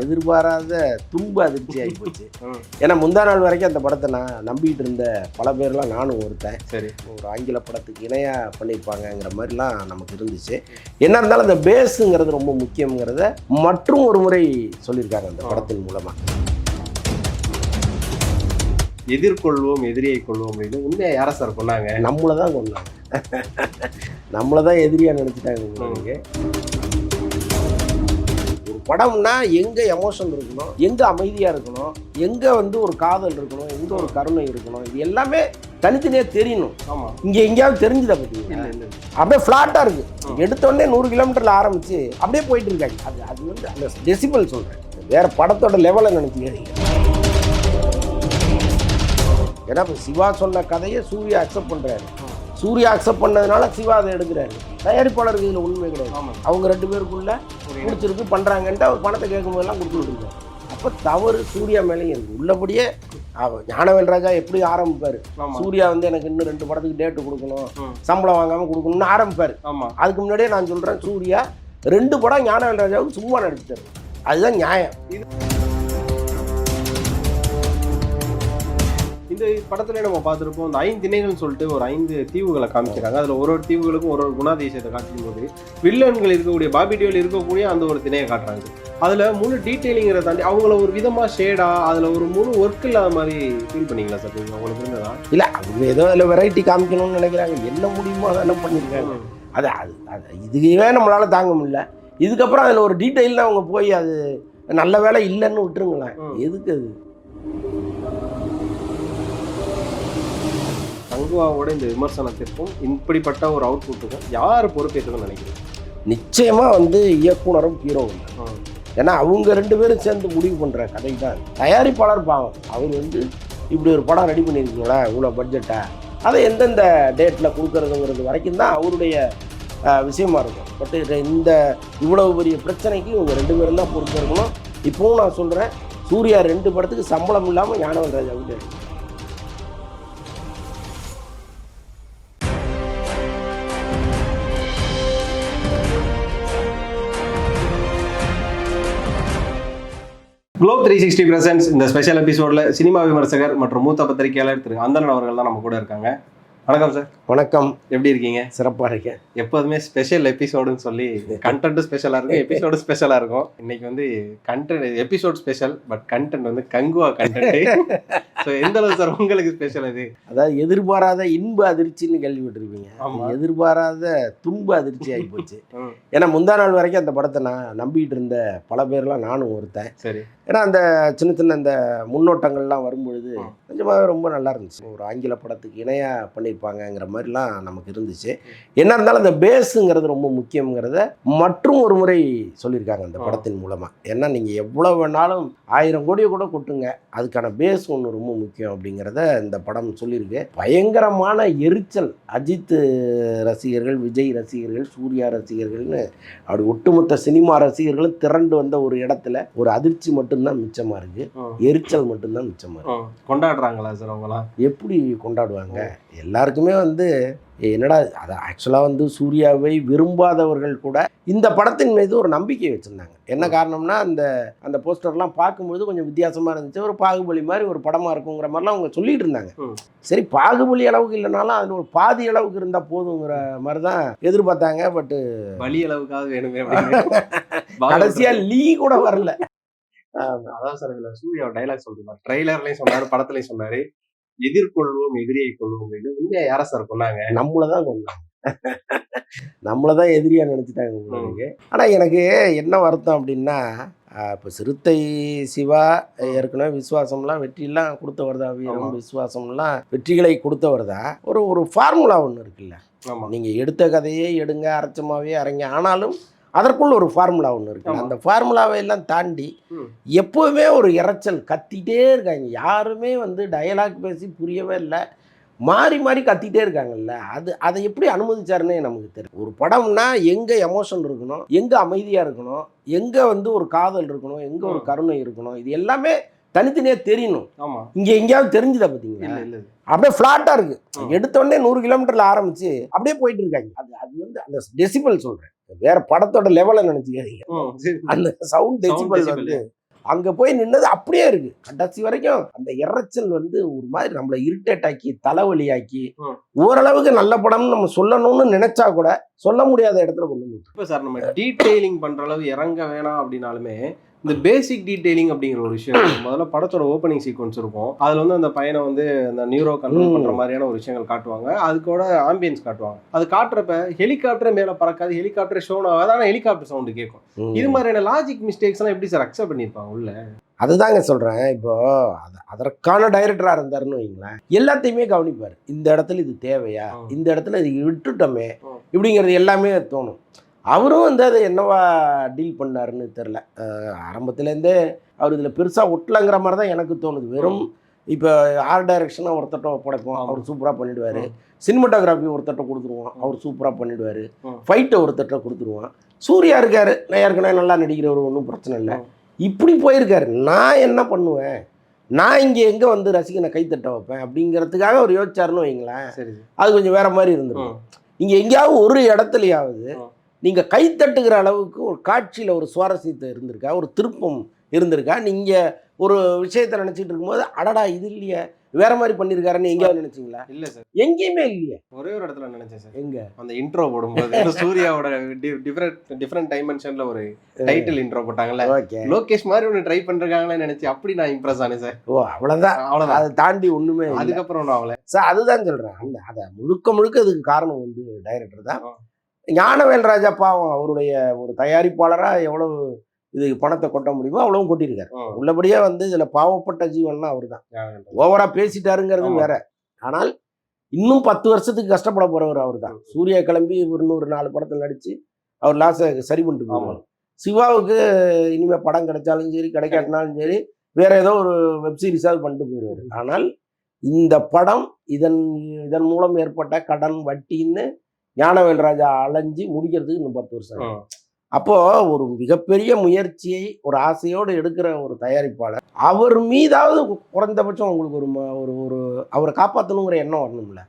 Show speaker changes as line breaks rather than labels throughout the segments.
எதிர்பாராத துன்ப அதிர்ச்சி ஆகி போச்சு ஏன்னா முந்தா நாள் வரைக்கும் அந்த படத்தை நான் நம்பிட்டு இருந்த பல பேர்லாம் நானும் ஒருத்தன்.
சரி.
ஒரு ஆங்கில படத்துக்கு இணையாக பண்ணியிருப்பாங்கங்கிற மாதிரிலாம் நமக்கு இருந்துச்சு. என்ன இருந்தாலும் அந்த பேஸுங்கிறது ரொம்ப முக்கியங்கிறத மற்றும் ஒரு முறை சொல்லியிருக்காங்க அந்த படத்தின் மூலமாக
எதிர்கொள்வோம் எதிரியை கொள்வோம் அப்படின்னு உண்மையா யார சார் கொண்டாங்க
நம்மளை தான் கொண்டாங்க நம்மளை தான் எதிரியாக நினச்சிட்டாங்க உங்களுக்கு படம்னா எங்கே எமோஷன் இருக்கணும்? எங்கே அமைதியாக இருக்கணும்? எங்கே வந்து ஒரு காதல் இருக்கணும்? எங்கே ஒரு கருணை இருக்கணும்? இது எல்லாமே தனித்தனியாக தெரியணும்.
ஆமா.
இங்கே எங்கேயாவது தெரிஞ்சுதா
இல்ல
அப்படியே ஃப்ளாட்டாக இருக்குது எடுத்தோடனே நூறு கிலோமீட்டரில் ஆரம்பிச்சு அப்படியே போயிட்டு இருக்காங்க. அது அது வந்து அந்த டெசிபல் சொல்கிறேன் வேற படத்தோட லெவலை நினைச்சுக்காதீங்க. ஏன்னா இப்போ சிவா சொன்ன கதையை சூர்யா அக்செப்ட் பண்ணுறாரு சூர்யா அக்செப்ட் பண்ணதுனால சிவா அதை எடுக்கிறாரு. தயாரிப்பாளருக்கு இதில் உண்மை கிடையாது. அவங்க ரெண்டு பேருக்குள்ள பிடிச்சிருக்கு பண்ணுறாங்கன்ட்டு அவர் பணத்தை கேட்கும்போதெல்லாம் கொடுத்து விட்டுருக்காரு அப்போ தவறு சூர்யா மேலேயும் இருக்கு. உள்ளபடியே ஞானவேல் ராஜா எப்படி ஆரம்பிப்பார்? சூர்யா வந்து எனக்கு இன்னும் ரெண்டு படத்துக்கு டேட்டு கொடுக்கணும். சம்பளம் வாங்காம கொடுக்கணும்னு ஆரம்பிப்பார். அதுக்கு முன்னாடியே நான் சொல்றேன் சூர்யா ரெண்டு படம் ஞானவேல் ராஜாவுக்கு சும்மா நடிச்சிட்டாரு. அதுதான் நியாயம்.
இந்த படத்துல நம்ம பார்த்திருப்போம். இந்த ஐந்து திணைகள்னு சொல்லிட்டு ஒரு ஐந்து தீவுகளை காமிக்கிறாங்க அதுல ஒரு ஒரு தீவுகளுக்கும் ஒரு ஒரு குணாதிசயத்தை காட்டும் போது வில்லன்கள் இருக்கக்கூடிய பாபி டியோல இருக்கக்கூடிய அந்த ஒரு திணையை காட்டுறாங்க. அதுல முழு டீட்டெயிலிங்கிறத தாண்டி அவங்கள ஒரு விதமா ஷேடா அதுல ஒரு முழு ஒர்க் இல்லாத மாதிரி ஃபீல் பண்ணீங்களா சார் நீங்க? உங்களுக்கு இருந்ததா?
இல்ல அவங்க ஏதோ அதில் வெரைட்டி காமிக்கணும்னு நினைக்கிறாங்க. என்ன முடியுமோ அதெல்லாம் பண்ணியிருக்காங்க அது அது இதுவே நம்மளால தாங்க முடியல. இதுக்கப்புறம் அதில் ஒரு டீட்டெயிலில் அவங்க போய் அது நல்ல வேலை இல்லைன்னு விட்டுருங்களேன். எதுக்கு அது?
தங்குவாவோட இந்த விமர்சனத்திற்கும் இப்படிப்பட்ட ஒரு அவுட்புட்டுக்கும் யார் பொறுப்பேற்றுன்னு நினைக்கிறீங்க?
நிச்சயமா வந்து இயக்குனரும் ஹீரோவும். ஏன்னா அவங்க ரெண்டு பேரும் சேர்ந்து முடிவு பண்ணுற கதை தான். தயாரிப்பாளர் பாவம். அவர் வந்து இப்படி ஒரு படம் ரெடி பண்ணியிருக்கீங்களா? இவ்வளோ பட்ஜெட்டா அதை எந்தெந்த டேட்டில் கொடுக்கறதுங்கிறது வரைக்கும் தான் அவருடைய விஷயமா இருக்கும். பட் இந்த இவ்வளவு பெரிய பிரச்சனைக்கு இவங்க ரெண்டு பேரும் தான் பொறுப்பு இருக்கணும். இப்போவும் நான் சொல்கிறேன் சூர்யா ரெண்டு படத்துக்கு சம்பளம் இல்லாமல் ஞானவன் ராஜா விட்டு
குளோப் த்ரீ சிக்ஸ்டி பிரசன்ஸ் இந்த ஸ்பெஷல் எபிசோடில் சினிமா விமர்சகர் மற்றும் மூத்த பத்திரிகையாளர் திரு அந்தன் அவர்கள் தான் நம்ம கூட இருக்காங்க. வணக்கம் சார்
வணக்கம்.
எப்படி இருக்கீங்க?
சிறப்பாக இருக்கேன்.
எப்போதுமே ஸ்பெஷல் எபிசோடுன்னு சொல்லி கண்டென்ட்டும் ஸ்பெஷலாக இருக்கும் எபிசோடு ஸ்பெஷலாக இருக்கும். இன்னைக்கு வந்து content episode special but content வந்து கங்குவா கண்டென்ட் ஸோ எந்த அளவு சார் உங்களுக்கு ஸ்பெஷல் இது
அதாவது எதிர்பாராத இன்ப அதிர்ச்சின்னு கேள்விப்பட்டிருப்பீங்க.
ஆமா.
அது எதிர்பாராத துன்ப அதிர்ச்சி ஆகி போச்சு. ஏன்னா முந்தா நாள் வரைக்கும் அந்த படத்தை நான் நம்பிட்டு இருந்த பல பேர்லாம் நானும் ஒருத்தன்.
சரி.
ஏன்னா அந்த சின்ன சின்ன அந்த முன்னோட்டங்கள்லாம் வரும்பொழுது
ம்.
நிஜமாவே ரொம்ப நல்லா இருந்துச்சு. ஒரு ஆங்கில படத்துக்கு இணையாக பண்ணியிருப்பாங்கங்கிற மாதிரிலாம் நமக்கு இருந்துச்சு. என்ன இருந்தாலும் அந்த பேஸுங்கிறது ரொம்ப முக்கியங்கிறத மற்றும் ஒரு முறை சொல்லியிருக்காங்க அந்த. படத்தின் மூலமாக ஏன்னா நீங்கள் எவ்வளோ வேணாலும் ஆயிரம் கோடியை கூட கொட்டுங்க. அதுக்கான பேஸ் ஒன்று ரொம்ப முக்கியம் அப்படிங்கிறத இந்த படம் சொல்லியிருக்கு. பயங்கரமான எரிச்சல். அஜித் ரசிகர்கள் விஜய் ரசிகர்கள் சூர்யா ரசிகர்கள்னு அப்படி ஒட்டுமொத்த சினிமா ரசிகர்களும் திரண்டு வந்த ஒரு இடத்துல ஒரு அதிர்ச்சி மட்டும்தான் மிச்சமா இருக்கு. எரிச்சல் மட்டும்தான் மிச்சமா இருக்கு.
கொண்டாடுறாங்களா சார் அவங்களாம்
எப்படி கொண்டாடுவாங்க? எல்லாருக்குமே வந்து என்னடா அது ஆக்சுவலாக வந்து சூர்யாவை விரும்பாதவர்கள் கூட இந்த படத்தின் மீது ஒரு நம்பிக்கை வச்சுருந்தாங்க. என்ன காரணம்னா அந்த அந்த போஸ்டர்லாம் பார்க்கும்பொழுது கொஞ்சம் வித்தியாசமாக இருந்துச்சு. ஒரு பாகுபலி மாதிரி ஒரு படமாக இருக்குங்கிற மாதிரிலாம் அவங்க சொல்லிட்டு இருந்தாங்க. சரி பாகுபலி அளவுக்கு இல்லைனாலும் அதில் ஒரு பாதி அளவுக்கு இருந்தால் போதுங்கிற மாதிரி தான் எதிர்பார்த்தாங்க பட்
வலி அளவுக்காவது வேணுமே
கடைசியாக லீ கூட வரல.
அதான் சார் இதுல சூர்யா டைலாக் சொல்றாரு ட்ரெய்லர்லயும் சொன்னாரு படத்துலயும் சொன்னாரு. எதிர்கொள்வோம் எதிரியை கொள்வோம் உண்மையா யார சார் கொண்டாங்க
நம்மளை தான் கொண்டாங்க நம்மளை தான் எதிரியாக நினச்சிட்டாங்க உங்களுக்கு ஆனால் எனக்கு என்ன வருத்தம் அப்படின்னா இப்போ சிறுத்தை சிவா ஏற்கனவே விசுவாசம்லாம் வெற்றியெல்லாம் கொடுத்தவர் தான் வீரம். விசுவாசம்லாம் வெற்றிகளை கொடுத்தவர் தான் ஒரு ஒரு ஃபார்முலா ஒன்று இருக்குல்ல.
ஆமா.
நீங்கள் எடுத்த கதையே எடுங்க அரைச்சமாவே அரைங்க. ஆனாலும் அதற்குள்ள ஒரு ஃபார்முலா ஒன்று இருக்கு. அந்த ஃபார்முலாவை எல்லாம் தாண்டி. எப்போவுமே ஒரு இரைச்சல் கத்திட்டே இருக்காங்க. யாருமே வந்து டயலாக் பேசி புரியவே இல்லை. மாறி மாறி கத்திட்டே இருக்காங்கல்ல. அது அதை எப்படி அனுமதிச்சாருன்னே நமக்கு தெரியும் ஒரு படம்னா எங்கே எமோஷன் இருக்கணும்? எங்கே அமைதியாக இருக்கணும்? எங்கே வந்து ஒரு காதல் இருக்கணும்? எங்கே ஒரு. கருணை இருக்கணும்? இது எல்லாமே தனித்தனியாக தெரியணும்.
ஆமா.
இங்கே எங்கேயாவது தெரிஞ்சுதா பார்த்தீங்களா? அப்படியே ஃப்ளாட்டாக இருக்கு.
ம்.
எடுத்த உடனே நூறு கிலோமீட்டர்ல ஆரம்பிச்சு அப்படியே போயிட்டு இருக்காங்க. அது அது வந்து அந்த டெசிபல் சொல்றேன். வேற படத்தோட லெவலை நினைச்சுக்காதீங்க. அந்த சவுண்ட் டெசிபல். வந்து அங்க போய் நின்னது அப்படியே இருக்கு கடைசி வரைக்கும் அந்த இரைச்சல் வந்து ஒரு மாதிரி நம்மளை இரிட்டேட் ஆக்கி தலைவலியாக்கி
ம்.
ஓரளவுக்கு நல்ல படம்னு நம்ம சொல்லணும்னு நினைச்சா கூட சொல்ல முடியாத இடத்துல கொண்டு வந்து.
இப்ப சார் நம்ம டீடைலிங் பண்ற அளவு இறங்க வேணாம் அப்படின்னாலுமே இந்த பேசிக் டீடைலிங் அப்படிங்கிற ஒரு விஷயம். முதல்ல படத்தோட ஓப்பனிங் சீக்வன்ஸ் இருக்கும். அதுல வந்து அந்த பையனை வந்து அந்த நியூரோ கண்ட்ரோல்
ம்.
பண்ற மாதிரியான ஒரு விஷயங்கள் காட்டுவாங்க. அதுக்கூட ஆம்பியன்ஸ் காட்டுவாங்க. அது காட்டுறப்ப ஹெலிகாப்டர் மேல பறக்காது ஹெலிகாப்டர் ஷோன் ஆகாது. ஆனா ஹெலிகாப்டர் சவுண்ட் கேட்கும். இது மாதிரியான லாஜிக் மிஸ்டேக்ஸ் எல்லாம் எப்படி சார் அக்செப்ட் பண்ணிருப்பாங்க உள்ள?
அதுதாங்க சொல்றேன். இப்போ அத- அதற்கான டைரக்டரா இருந்தாருன்னு வைங்களேன் எல்லாத்தையுமே கவனிப்பார். இந்த இடத்துல இது தேவையா. இந்த இடத்துல இது விட்டுட்டோமே. இப்படிங்கிறது எல்லாமே தோணும். அவரும் வந்து அதை என்னவா டீல் பண்ணாருன்னு தெரில ஆரம்பத்துலேருந்தே அவர் இதில் பெருசாக ஒட்டலங்கிற மாதிரி தான் எனக்கு தோணுது. வெறும் இப்போ ஆர்ட் டைரக்ஷனாக ஒருத்தட்ட ஒப்படைப்போம்
ஆமா.
அவர் சூப்பராக பண்ணிடுவார்.
ம்.
சினிமாட்டோகிராஃபி ஒருத்தட்ட கொடுத்துருவோம். அவர் சூப்பராக பண்ணிடுவார்.
ம்.
ஃபைட்டை ஒருத்தட்ட கொடுத்துருவோம். சூர்யா இருக்காரு. நான் ஏற்கனவே நல்லா நடிக்கிறவர் ஒன்றும் பிரச்சனை இல்லை. இப்படி போயிருக்காரு. நான் என்ன பண்ணுவேன்? நான் இங்கே எங்கே வந்து ரசிகனை கைத்தட்ட வைப்பேன்? அப்படிங்கிறதுக்காக அவர் யோசிச்சாருன்னு வைங்களேன்.
சரி.
அது கொஞ்சம் வேற மாதிரி இருந்திருக்கும்.
ம்.
இங்கே எங்கேயாவது ஒரு இடத்துலயாவது. நீங்கள் கைத்தட்டுகிற அளவுக்கு ஒரு காட்சியில் ஒரு சுவாரஸ்யத்தை இருந்திருக்கா? ஒரு திருப்பம் இருந்திருக்கா? நீங்கள் ஒரு விஷயத்தை நினச்சிட்டு இருக்கும்போது அடடா இது இல்லையே. வேற மாதிரி பண்ணியிருக்காருன்னு எங்கேயாவது நினைச்சீங்களா?
இல்ல சார்.
எங்கேயுமே இல்லையே.
ஒரே ஒரு இடத்துல நினைச்சேன் சார்.
எங்க?
அந்த இன்ட்ரோ போடும்போது சூர்யாவோட டிஃபரெண்ட் டிஃபரெண்ட் டைமென்ஷன்ல ஒரு டைட்டில் இன்ட்ரோ போட்டாங்கல்ல. லோகேஷ் மாதிரி ஒன்று ட்ரை பண்றாங்களே நினைச்சு அப்படி நான் இம்ப்ரெஸ் ஆனேன் சார்.
ஓ அவ்வளோதான்
அவ்வளவுதான்.
அதை தாண்டி ஒன்றுமே இல்லை.
அதுக்கப்புறம் நான் அவளை.
சார் அதுதான் சொல்கிறேன் அந்த அதை முழுக்க முழுக்க அதுக்கு காரணம் வந்து டைரக்டர் தான். ஞானவேல் ராஜா பாவம் அவருடைய ஒரு தயாரிப்பாளராக எவ்வளவு இது பணத்தை கொட்ட முடியுமோ அவ்வளவும் கொட்டியிருக்காரு. உள்ளபடியே வந்து இதில் பாவப்பட்ட ஜீவன்னா அவர் தான் ஓவரா பேசிட்டாருங்கிறது. வேற. ஆனால் இன்னும் பத்து வருஷத்துக்கு கஷ்டப்பட போறவர் அவர் தான் சூர்யா கிளம்பி ஒரு நூறு நாலு படத்தில் நடிச்சு அவர் லாஸை சரி பண்ணிட்டு. போவார் சிவாவுக்கு இனிமே படம் கிடைச்சாலும் சரி கிடைக்காட்டினாலும் சரி வேற ஏதோ ஒரு வெப் சீரிஸாவது பண்ணிட்டு போயிடுவார். ஆனால் இந்த படம் இதன் இதன் மூலம் ஏற்பட்ட கடன் வட்டின்னு ஞானவேல் ராஜா அலைஞ்சு முடிக்கிறதுக்கு இன்னும் பத்து வருஷம். அப்போ ஒரு மிகப்பெரிய முயற்சியை ஒரு ஆசையோடு எடுக்கிற ஒரு தயாரிப்பாளர் அவர் மீதாவது குறைந்தபட்சம் உங்களுக்கு ஒரு ஒரு ஒரு அவரை காப்பாற்றணுங்கிற எண்ணம் வரணும்ல.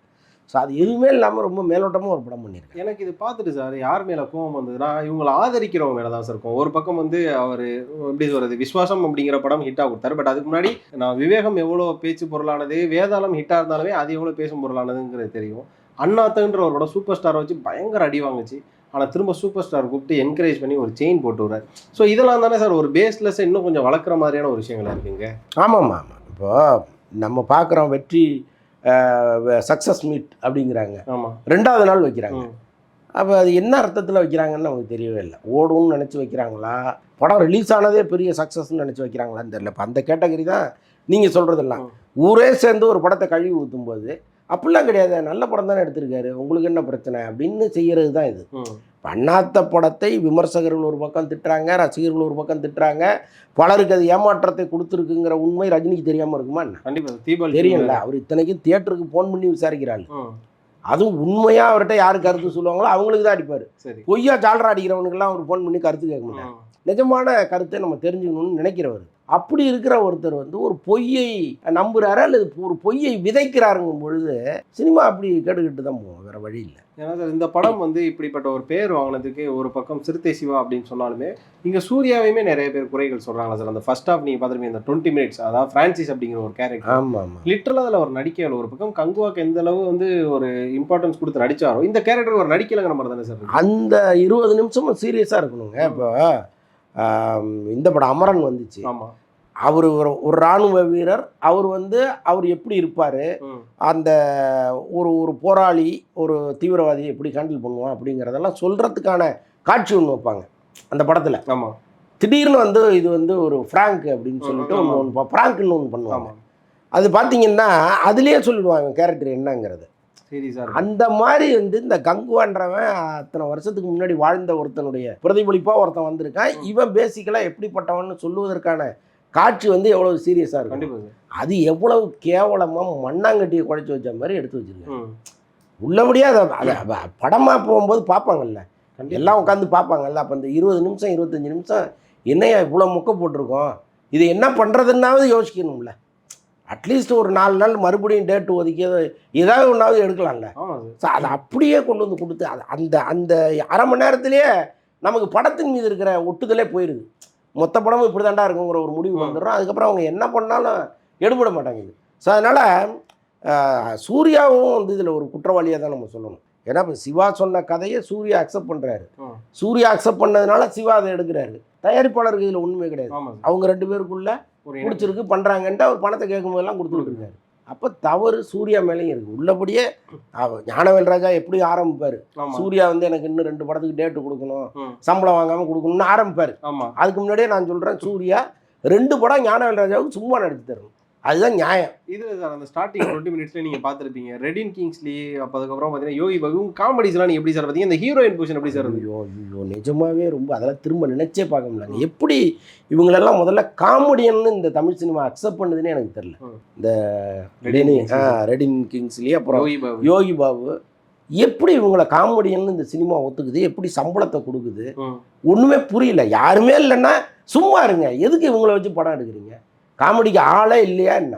ஸோ அது எதுவுமே இல்லாமல் ரொம்ப மேலோட்டமாக ஒரு படம் பண்ணியிருக்காரு.
எனக்கு இது பார்த்துட்டு சார் யார் மேல கோவம் வந்ததுன்னா இவங்களை ஆதரிக்கிறவங்க மேல தான் சார் இருக்கும் ஒரு பக்கம் வந்து அவர் எப்படி சொல்றது விஸ்வாசம் அப்படிங்கிற படம் ஹிட்டா கொடுத்தாரு. பட் அதுக்கு முன்னாடி நான் விவேகம் எவ்வளோ பேச்சு பொருளானது வேதாளம் ஹிட்டா இருந்தாலுமே அது எவ்வளோ பேசும் பொருளானதுங்கிறது தெரியும். அண்ணாத்தன்ற ஒரு படம் சூப்பர் ஸ்டாரை வச்சு பயங்கர அடி வாங்குச்சு. ஆனால் திரும்ப சூப்பர் ஸ்டார் கூப்பிட்டு என்கரேஜ் பண்ணி ஒரு செயின் போட்டு விடுறாரு. ஸோ இதெல்லாம் தானே சார் ஒரு பேஸ்லெஸ் இன்னும் கொஞ்சம் வளர்க்குற மாதிரியான ஒரு விஷயங்களா இருக்குங்க?
ஆமாம்மா ஆமாம். இப்போ நம்ம பார்க்குறோம் வெற்றி சக்ஸஸ் மீட் அப்படிங்கிறாங்க.
ஆமாம்
ரெண்டாவது நாள் வைக்கிறாங்க. அப்போ அது என்ன அர்த்தத்தில் வைக்கிறாங்கன்னு நமக்கு தெரியவே இல்லை. ஓடும்னு நினச்சி வைக்கிறாங்களா? படம் ரிலீஸ் ஆனதே பெரிய சக்ஸஸ்ன்னு நினச்சி வைக்கிறாங்களான்னு தெரியல. இப்போ அந்த கேட்டகரி தான் நீங்கள் சொல்கிறதெல்லாம். ஊரே சேர்ந்து ஒரு படத்தை கழுவி ஊற்றும் போது அப்படிலாம் கிடையாது. நல்ல படம் தானே எடுத்திருக்காரு. உங்களுக்கு என்ன பிரச்சனை? அப்படின்னு செய்கிறது தான் இது. பண்ணாத்த படத்தை விமர்சகர்கள் ஒரு பக்கம் திட்டுறாங்க ரசிகர்கள் ஒரு பக்கம் திட்டுறாங்க. பலருக்கு அது ஏமாற்றத்தை கொடுத்துருக்குங்கிற உண்மை ரஜினிக்கு தெரியாமல் இருக்குமா என்ன?
கண்டிப்பா தீபாவளி
தெரியும்ல அவர் இத்தனைக்கும் தியேட்டருக்கு ஃபோன் பண்ணி விசாரிக்கிறாள் அதுவும் உண்மையா அவர்கிட்ட யார் கருத்து சொல்லுவாங்களோ அவங்களுக்கு தான் அடிப்பார். பொய்யா ஜாலரா அடிக்கிறவனுக்கெல்லாம் அவர் ஃபோன் பண்ணி கருத்து கேட்க மாட்டார். நிஜமான கருத்தை நம்ம தெரிஞ்சுக்கணும்னு நினைக்கிறவர். அப்படி இருக்கிற ஒருத்தர் வந்து ஒரு பொய்யை நம்புறாரு அல்லது ஒரு பொய்யை விதைக்கிறாருங்கும் பொழுது சினிமா அப்படி கேட்டுக்கிட்டு தான் போவோம் வேற வழி இல்லை.
ஏன்னா சார் இந்த படம் வந்து இப்படிப்பட்ட ஒரு பேர் வாங்கினதுக்கு ஒரு பக்கம் சிறுத்தை சிவா அப்படின்னு சொன்னாலுமே இங்க சூர்யாவையுமே நிறைய பேர் குறைகள் சொல்றாங்களா சார். அந்த ஃபர்ஸ்ட் ஹாஃப் நீங்க பார்த்துருப்பீங்க இந்த டுவெண்ட்டி மினிட்ஸ் அதாவது பிரான்சிஸ் அப்படிங்கிற ஒரு கேரக்டர்
ஆமாம் ஆமாம்
லிட்டரலாக அதில் ஒரு நடிக்கல ஒரு பக்கம் கங்குவாக்கு எந்த அளவு வந்து ஒரு இம்பார்ட்டன்ஸ் கொடுத்து நடிச்சாரோ இந்த கேரக்டர் ஒரு நடிக்கலைங்கிற மாதிரி தானே சார்?
அந்த இருபது நிமிஷமும் சீரியஸாக இருக்கணுங்க இப்போ. இந்த படம் அமரன் வந்துச்சு. அவர் ஒரு ஒரு இராணுவ வீரர். அவர் வந்து அவர் எப்படி இருப்பார்? அந்த ஒரு ஒரு போராளி ஒரு தீவிரவாதியை எப்படி ஹேண்டில் பண்ணுவான் அப்படிங்கிறதெல்லாம் சொல்கிறதுக்கான காட்சி ஒன்று வைப்பாங்க அந்த படத்தில்.
ஆமா.
திடீர்னு வந்து இது வந்து ஒரு ஃப்ராங்க் அப்படின்னு சொல்லிட்டு. ஒன்று ஒன்று ஃப்ராங்க்னு ஒன்று பண்ணுவாங்க. அது பார்த்தீங்கன்னா அதுலேயே சொல்லிடுவாங்க கேரக்டர் என்னங்கிறது. அந்த மாதிரி வந்து இந்த கங்குவான்றவன் அத்தனை வருஷத்துக்கு முன்னாடி வாழ்ந்த ஒருத்தனுடைய பிரதிபலிப்பாக ஒருத்தன் வந்திருக்கான். இவன் பேசிக்கலாக எப்படிப்பட்டவன்னு சொல்லுவதற்கான காட்சி வந்து எவ்வளவு சீரியஸாக இருக்கும். அது எவ்வளவு கேவலமாக மண்ணாங்கட்டியை குழைச்சி வச்ச மாதிரி எடுத்து வச்சிருக்காங்க.
ம்.
உள்ளபடியே அதை அதை அவ- படமா போகும்போது பார்ப்பாங்கல்ல. எல்லாம் உட்காந்து பார்ப்பாங்கல்ல. அப்போ இந்த இருபது நிமிஷம் இருபத்தஞ்சு நிமிஷம் என்னையா இவ்வளோ முக்க போட்டிருக்கோம்? இது என்ன பண்ணுறதுன்னாவது யோசிக்கணும்ல. அட்லீஸ்ட் ஒரு நாலு நாள் மறுபடியும் டேட் ஒதுக்கி ஏதாவது ஒன்றாவது எடுக்கலாம்ல. ஸோ அதை. அப்படியே கொண்டு வந்து கொடுத்து அது அந்த அந்த அரை மணி நேரத்திலேயே நமக்கு படத்தின் மீது இருக்கிற ஒட்டுதலே போயிடுது மொத்த படமும் இப்படி தாண்டா இருக்குங்கிற ஒரு முடிவு
ம்.
வந்துடும் அதுக்கப்புறம் அவங்க என்ன பண்ணாலும் எடுபட மாட்டாங்குது ஸோ அதனால் சூர்யாவும் வந்து இதில் ஒரு குற்றவாளியாக தான் நம்ம சொல்லணும். ஏன்னா இப்போ சிவா சொன்ன கதையை சூர்யா அக்செப்ட் பண்ணுறாரு. சூர்யா அக்செப்ட் பண்ணதுனால சிவா அதை எடுக்கிறாரு. தயாரிப்பாளருக்கு இதில் ஒன்றுமே கிடையாது. அவங்க ரெண்டு பேருக்குள்ள பிடிச்சிருக்கு பண்ணுறாங்கன்ட்டு அவர் பணத்தை கேட்கும்போதெல்லாம் கொடுத்துட்டு இருக்காரு அப்போ தவறு சூர்யா மேலேயும் இருக்குது உள்ளபடியே ஞானவேல் ராஜா எப்படி ஆரம்பிப்பார்? சூர்யா வந்து எனக்கு இன்னும் ரெண்டு படத்துக்கு டேட்டு கொடுக்கணும். சம்பளம் வாங்காமல் கொடுக்கணும்னு ஆரம்பிப்பார். அதுக்கு முன்னாடியே நான் சொல்கிறேன் சூர்யா ரெண்டு படம் ஞானவேல் ராஜாவுக்கு சும்மா நடிச்சு தரணும். அதுதான் நியாயம்.
இது சார் அந்த ஸ்டார்டிங் டுவெண்ட்டி மினிட்ஸ்ல நீங்க பாத்திருப்பீங்க ரெடின் கிங்ஸ்லி அப்ப அதுக்கப்புறம் பாத்தீங்கன்னா யோகி பாபு காமெடிஸ் எல்லாம் நீங்க எப்படி சார் பாத்தீங்க? இந்த ஹீரோயின் பொசிஷன் எப்படி சார்
ஐயோ ஐயோ நிஜமாவே ரொம்ப அதெல்லாம் திரும்ப நினைச்சே பார்க்க முடியல. எப்படி இவங்களெல்லாம் முதல்ல காமெடியன்னு இந்த தமிழ் சினிமா அக்செப்ட் பண்ணுதுன்னு எனக்கு தெரியல. இந்த
ரெடின்
ரெடினி
கிங்ஸ்லி.
ஆ ரெடின் கிங்ஸ்லி அப்புறம்
யோகி பாபு
யோகி பாபு எப்படி இவங்களை காமெடியன்னு இந்த சினிமா ஒத்துக்குது? எப்படி சம்பளத்தை கொடுக்குது. ஒன்றுமே புரியல. யாருமே இல்லைன்னா சும்மா இருங்க. எதுக்கு இவங்கள வச்சு படம் எடுக்கிறீங்க? காமெடிக்கு ஆளே இல்லையா என்ன?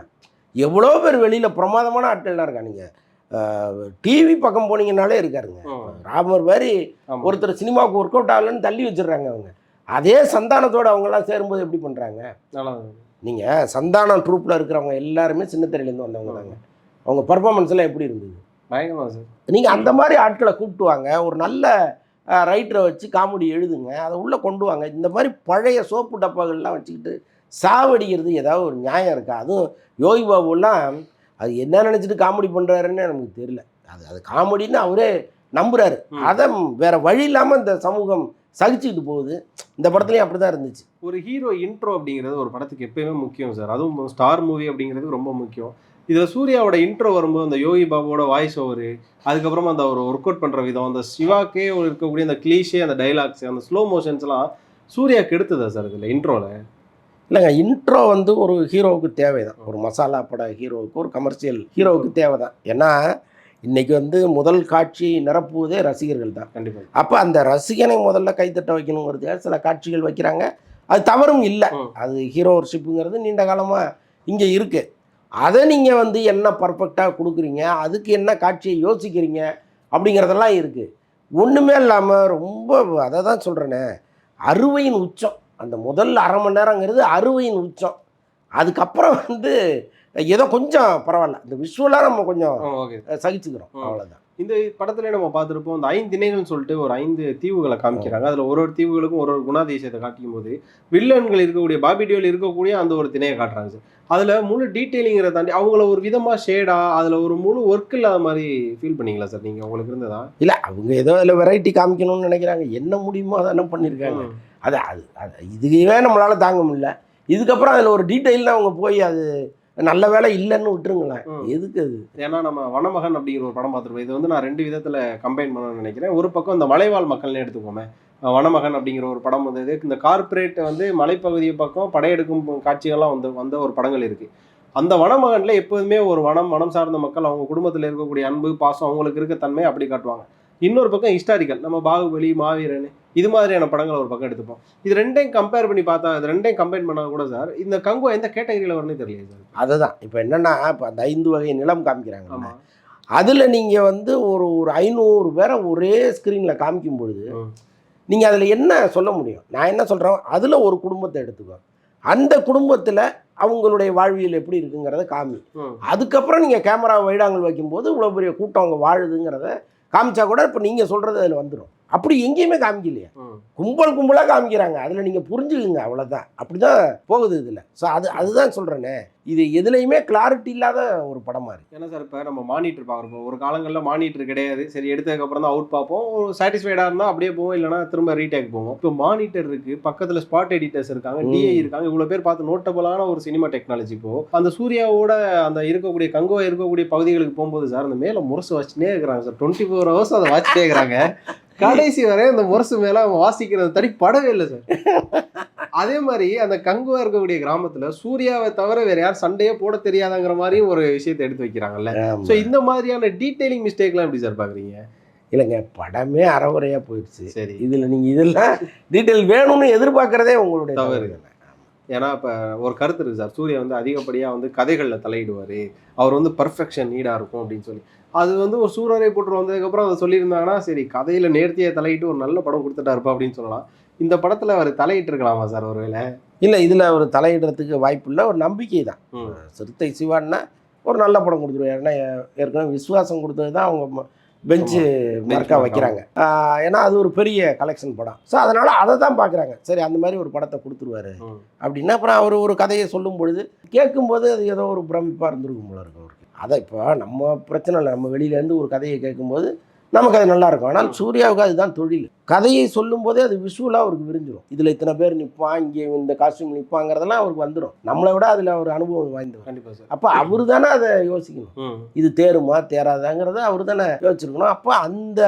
எவ்வளோ பேர் வெளியில் பிரமாதமான ஆட்கள்லாம் இருக்கானுங்க டிவி பக்கம் போனீங்கனாலே இருக்காருங்க. ராமர் மாதிரி. ஒருத்தர் சினிமாவுக்கு ஒர்க் அவுட் ஆகலன்னு தள்ளி வச்சிடுறாங்க அவங்க. அதே சந்தானத்தோட அவங்கெல்லாம் சேரும்போது எப்படி பண்ணுறாங்க நீங்கள் சந்தானம் ட்ரூப்பில் இருக்கிறவங்க எல்லாருமே சின்னத்திரையிலேருந்து வந்தவங்க தாங்க. அவங்க பர்ஃபார்மன்ஸ் எல்லாம் எப்படி இருந்தது?
பயங்கரமா சார்.
நீங்கள் அந்த மாதிரி ஆட்களை கூப்பிட்டு வாங்க. ஒரு நல்ல ரைட்டரை வச்சு காமெடி எழுதுங்க. அதை உள்ளே கொண்டு வாங்க. இந்த மாதிரி பழைய சோப்பு டப்பாக்கள்லாம் வச்சுக்கிட்டு சாவடிக்கிறது ஏதாவது ஒரு நியாயம் இருக்கா? அதுவும் யோகி பாபுலாம் அது என்ன நினச்சிட்டு காமெடி பண்ணுறாருன்னு நமக்கு தெரியல. அது அது காமெடின்னு அவரே நம்புறாரு.
ம்.
அதை வேற வழி இல்லாமல் இந்த சமூகம் சகிச்சுக்கிட்டு போகுது. இந்த படத்துலையும் அப்படி தான் இருந்துச்சு.
ஒரு ஹீரோ இன்ட்ரோ அப்படிங்கிறது ஒரு படத்துக்கு எப்பயுமே முக்கியம் சார். அதுவும் ஸ்டார் மூவி அப்படிங்கிறது ரொம்ப முக்கியம். இதில் சூர்யாவோட இன்ட்ரோ வரும்போது அந்த யோகி பாபுவோட வாய்ஸ் ஓவரு அதுக்கப்புறமா அந்த ஒரு ஒர்க் அவுட் பண்ணுற விதம் அந்த சிவாக்கே ஒரு இருக்கக்கூடிய அந்த கிளீஷே அந்த டைலாக்ஸ் அந்த ஸ்லோ மோஷன்ஸ்லாம் சூர்யாக்கு எடுத்ததா சார் இதில் இன்ட்ரோவில்
இல்லைங்க இன்ட்ரோ வந்து ஒரு ஹீரோவுக்கு தேவைதான். ஒரு மசாலா பட ஹீரோவுக்கு ஒரு கமர்ஷியல் ஹீரோவுக்கு தேவை தான் ஏன்னா இன்னைக்கு வந்து முதல் காட்சி நிரப்புவதே ரசிகர்கள் தான்.
கண்டிப்பாக
அப்போ அந்த ரசிகனை முதல்ல கைத்தட்ட வைக்கணுங்கிறதுக்காக சில காட்சிகள் வைக்கிறாங்க. அது தவறும் இல்லை. அது ஹீரோவர்ஷிப்புங்கிறது நீண்ட காலமாக இங்கே இருக்குது அதை நீங்கள் வந்து என்ன பர்ஃபெக்டாக கொடுக்குறீங்க? அதுக்கு என்ன காட்சியை யோசிக்கிறீங்க? அப்படிங்கிறதெல்லாம் இருக்குது ஒன்றுமே இல்லாமல் ரொம்ப அதை தான் சொல்கிறேனே அறுவையின் உச்சம். அந்த முதல் அரை மணி நேரங்கிறது அறுவையின் உச்சம். அதுக்கப்புறம் வந்து ஏதோ கொஞ்சம் பரவாயில்ல. இந்த விஷுவலாக நம்ம கொஞ்சம் சகிச்சுக்கிறோம். அவ்வளோதான்
இந்த படத்துல நம்ம பார்த்துருப்போம் இந்த ஐந்து திணைகள்னு சொல்லிட்டு ஒரு ஐந்து தீவுகளை காமிக்கிறாங்க. அதுல ஒரு ஒரு தீவுகளுக்கும் ஒரு ஒரு குணாதிசயத்தை காட்டிக்கும் போது வில்லன்கள் இருக்கக்கூடிய பாபி இருக்கக்கூடிய அந்த ஒரு திணையை காட்டுறாங்க. சார் அதுல முழு டீட்டெயிலிங்கிறத தாண்டி அவங்கள ஒரு விதமா ஷேடா அதுல ஒரு முழு ஒர்க் இல்லாத மாதிரி ஃபீல் பண்ணீங்களா சார் நீங்க? உங்களுக்கு இருந்ததா?
இல்லை அவங்க ஏதோ அதில் வெரைட்டி காமிக்கணும்னு நினைக்கிறாங்க. என்ன முடியுமோ அதை என்ன பண்ணியிருக்காங்க. அது அது அது இதுவே நம்மளால் தாங்க முடியல. இதுக்கப்புறம் அதில் ஒரு டீட்டெயிலில் அவங்க போய் அது நல்ல வேலை இல்லைன்னு விட்டுருங்களேன். எதுக்கு அது?
ஏன்னா நம்ம வனமகன் அப்படிங்கிற ஒரு படம் பார்த்துருப்போம். இது வந்து நான் ரெண்டு விதத்துல கம்பைன் பண்ணணும்னு நினைக்கிறேன். ஒரு பக்கம் இந்த மலைவாழ் மக்கள்னு எடுத்துக்கோமே. வனமகன் அப்படிங்கிற ஒரு படம் வந்தது. இந்த கார்ப்பரேட் வந்து மலைப்பகுதி பக்கம் படையெடுக்கும் காட்சிகள்லாம் வந்து வந்த ஒரு படங்கள் இருக்கு. அந்த வனமகன்ல எப்போதுமே ஒரு வனம் வனம் சார்ந்த மக்கள் அவங்க குடும்பத்தில் இருக்கக்கூடிய அன்பு பாசம் அவங்களுக்கு இருக்க தன்மை அப்படி காட்டுவாங்க. இன்னொரு பக்கம் ஹிஸ்டாரிக்கல். நம்ம பாகுபலி மாவீரன் இது மாதிரியான படங்கள் ஒரு பக்கம் எடுத்துப்போம். இது ரெண்டையும் கம்பேர் பண்ணி பார்த்தா இது ரெண்டையும் கம்பைன் பண்ணா கூட சார் இந்த கங்குவா எந்த கேட்டகரியில் வரும்னு தெரியல சார்
அதுதான். இப்போ என்னென்னா இப்போ அந்த ஐந்து வகை நிலம் காமிக்கிறாங்க அதில் நீங்கள் வந்து ஒரு ஒரு ஐநூறு பேரை ஒரே ஸ்க்ரீனில் காமிக்கும் பொழுது. நீங்கள் அதில் என்ன சொல்ல முடியும்? நான் என்ன சொல்கிறேன் அதில் ஒரு குடும்பத்தை எடுத்துக்கோ. அந்த குடும்பத்தில் அவங்களுடைய வாழ்வியல் எப்படி இருக்குங்கிறத காமி. அதுக்கப்புறம் நீங்கள் கேமரா வைடாங்கல் வைக்கும்போது இவ்வளோ பெரிய கூட்டம் அங்கே வாழுதுங்கிறத காமிச்சா கூட இப்போ நீங்கள் சொல்கிறது அதில் வந்துடும் அப்படி எங்கேயுமே காமிக்கலையே. கும்பல் கும்பலாக காமிக்கிறாங்க. அதில் நீங்கள் புரிஞ்சுக்குங்க அவ்வளோதான் அப்படி தான் போகுது இதில். ஸோ அது அதுதான் சொல்கிறேனே இது எதுலேயுமே கிளாரிட்டி இல்லாத ஒரு படமாக இருக்குது
ஏன்னா சார் இப்போ நம்ம மானிட்டர் பார்க்குறப்போ ஒரு காலங்களில் மானிட்டர் கிடையாது. சரி எடுத்ததுக்கப்புறம் தான் அவுட் பார்ப்போம். ஒரு சாட்டிஸ்ஃபைடாக இருந்தால் அப்படியே போவோம். இல்லைனா திரும்ப ரீடேக் போவோம். இப்போ மானிட்டர் இருக்கு. பக்கத்தில் ஸ்பாட் எடிட்டர்ஸ் இருக்காங்க. டிஐ இருக்காங்க. இவ்வளோ பேர் பார்த்து நோட்டபுளான ஒரு சினிமா டெக்னாலஜி இப்போ. அந்த சூர்யாவோட அந்த இருக்கக்கூடிய கங்குவா இருக்கக்கூடிய பகுதிகளுக்கு போகும்போது சார் அந்த மேலே முரசு வச்சுட்டே இருக்கிறாங்க சார் டுவெண்ட்டி ஃபோர் ஹவர்ஸ் அதை வச்சுட்டே இருக்கிறாங்க. கடைசி வரை அந்த முரசு மேலே அவங்க வாசிக்கிறது தனி படவே இல்லை சார் அதே மாதிரி அந்த கங்குவா இருக்கக்கூடிய கிராமத்துல சூர்யாவை தவிர வேற யார் சண்டையே போட தெரியாதங்கிற மாதிரியும் ஒரு விஷயத்தை எடுத்து வைக்கிறாங்கல்ல. ஸோ இந்த மாதிரியான டீடைலிங் மிஸ்டேக்லாம் எப்படி சார் பாக்குறீங்க?
இல்லைங்க படமே அறகுறையாக போயிடுச்சு.
சரி.
இதில் நீங்கள் இதெல்லாம் டீட்டெயில் வேணும்னு எதிர்பார்க்குறதே உங்களுடைய
தவறு. ஏன்னா இப்போ ஒரு கருத்து இருக்கு சார். சூர்யா வந்து அதிகப்படியாக வந்து கதைகளில் தலையிடுவார். அவர் வந்து பர்ஃபெக்ஷன் நீடாக இருக்கும் அப்படின்னு சொல்லி. அது வந்து ஒரு சூரரை போட்டு வந்ததுக்கப்புறம் அதை சொல்லியிருந்தாங்கன்னா சரி கதையில் நேர்த்தியாக தலையிட்டு ஒரு நல்ல படம் கொடுத்துட்டா இருப்பா அப்படின்னு சொல்லலாம். இந்த படத்தில் அவர் தலையிட்டு இருக்கலாமா சார் ஒருவேளை
இல்லை இதில் ஒரு தலையிடுறதுக்கு வாய்ப்பு இல்லை. ஒரு நம்பிக்கை தான். சிறுத்தை சிவான்னா ஒரு நல்ல படம் கொடுத்துருவாரு. ஏன்னா ஏற்கனவே விசுவாசம் கொடுத்தது தான் அவங்க பெஞ்சு மார்க்காக வைக்கிறாங்க. ஏன்னா அது ஒரு பெரிய கலெக்ஷன் படம். ஸோ அதனால் அதை தான் பார்க்குறாங்க சரி அந்த மாதிரி ஒரு படத்தை கொடுத்துருவாரு. அப்படின்னா. அப்புறம் அவர் ஒரு கதையை சொல்லும் பொழுது கேட்கும்போது அது ஏதோ ஒரு பிரமிப்பாக இருந்திருக்கும் போல இருக்கும் அவருக்கு. அதை இப்போ நம்ம பிரச்சனை இல்லை. நம்ம வெளியிலேருந்து ஒரு கதையை கேட்கும்போது நமக்கு அது நல்லா இருக்கும். ஆனால் சூர்யாவுக்கு அதுதான் தொழில். கதையை சொல்லும் போதே அது விஷுவலாக அவருக்கு விரிஞ்சிடும் இதில் இத்தனை பேர் நிற்பான் இங்கே இந்த காஸ்டியூம் நிற்பாங்கிறதெல்லாம் அவருக்கு வந்துடும் நம்மளை விட அதில் ஒரு அனுபவம் வாய்ந்தவர்.
கண்டிப்பா சார்.
அப்போ அவர் தானே அதை யோசிக்கணும். இது தேருமா தேராதாங்கிறத அவர் தானே யோசிச்சிருக்கணும். அப்போ அந்த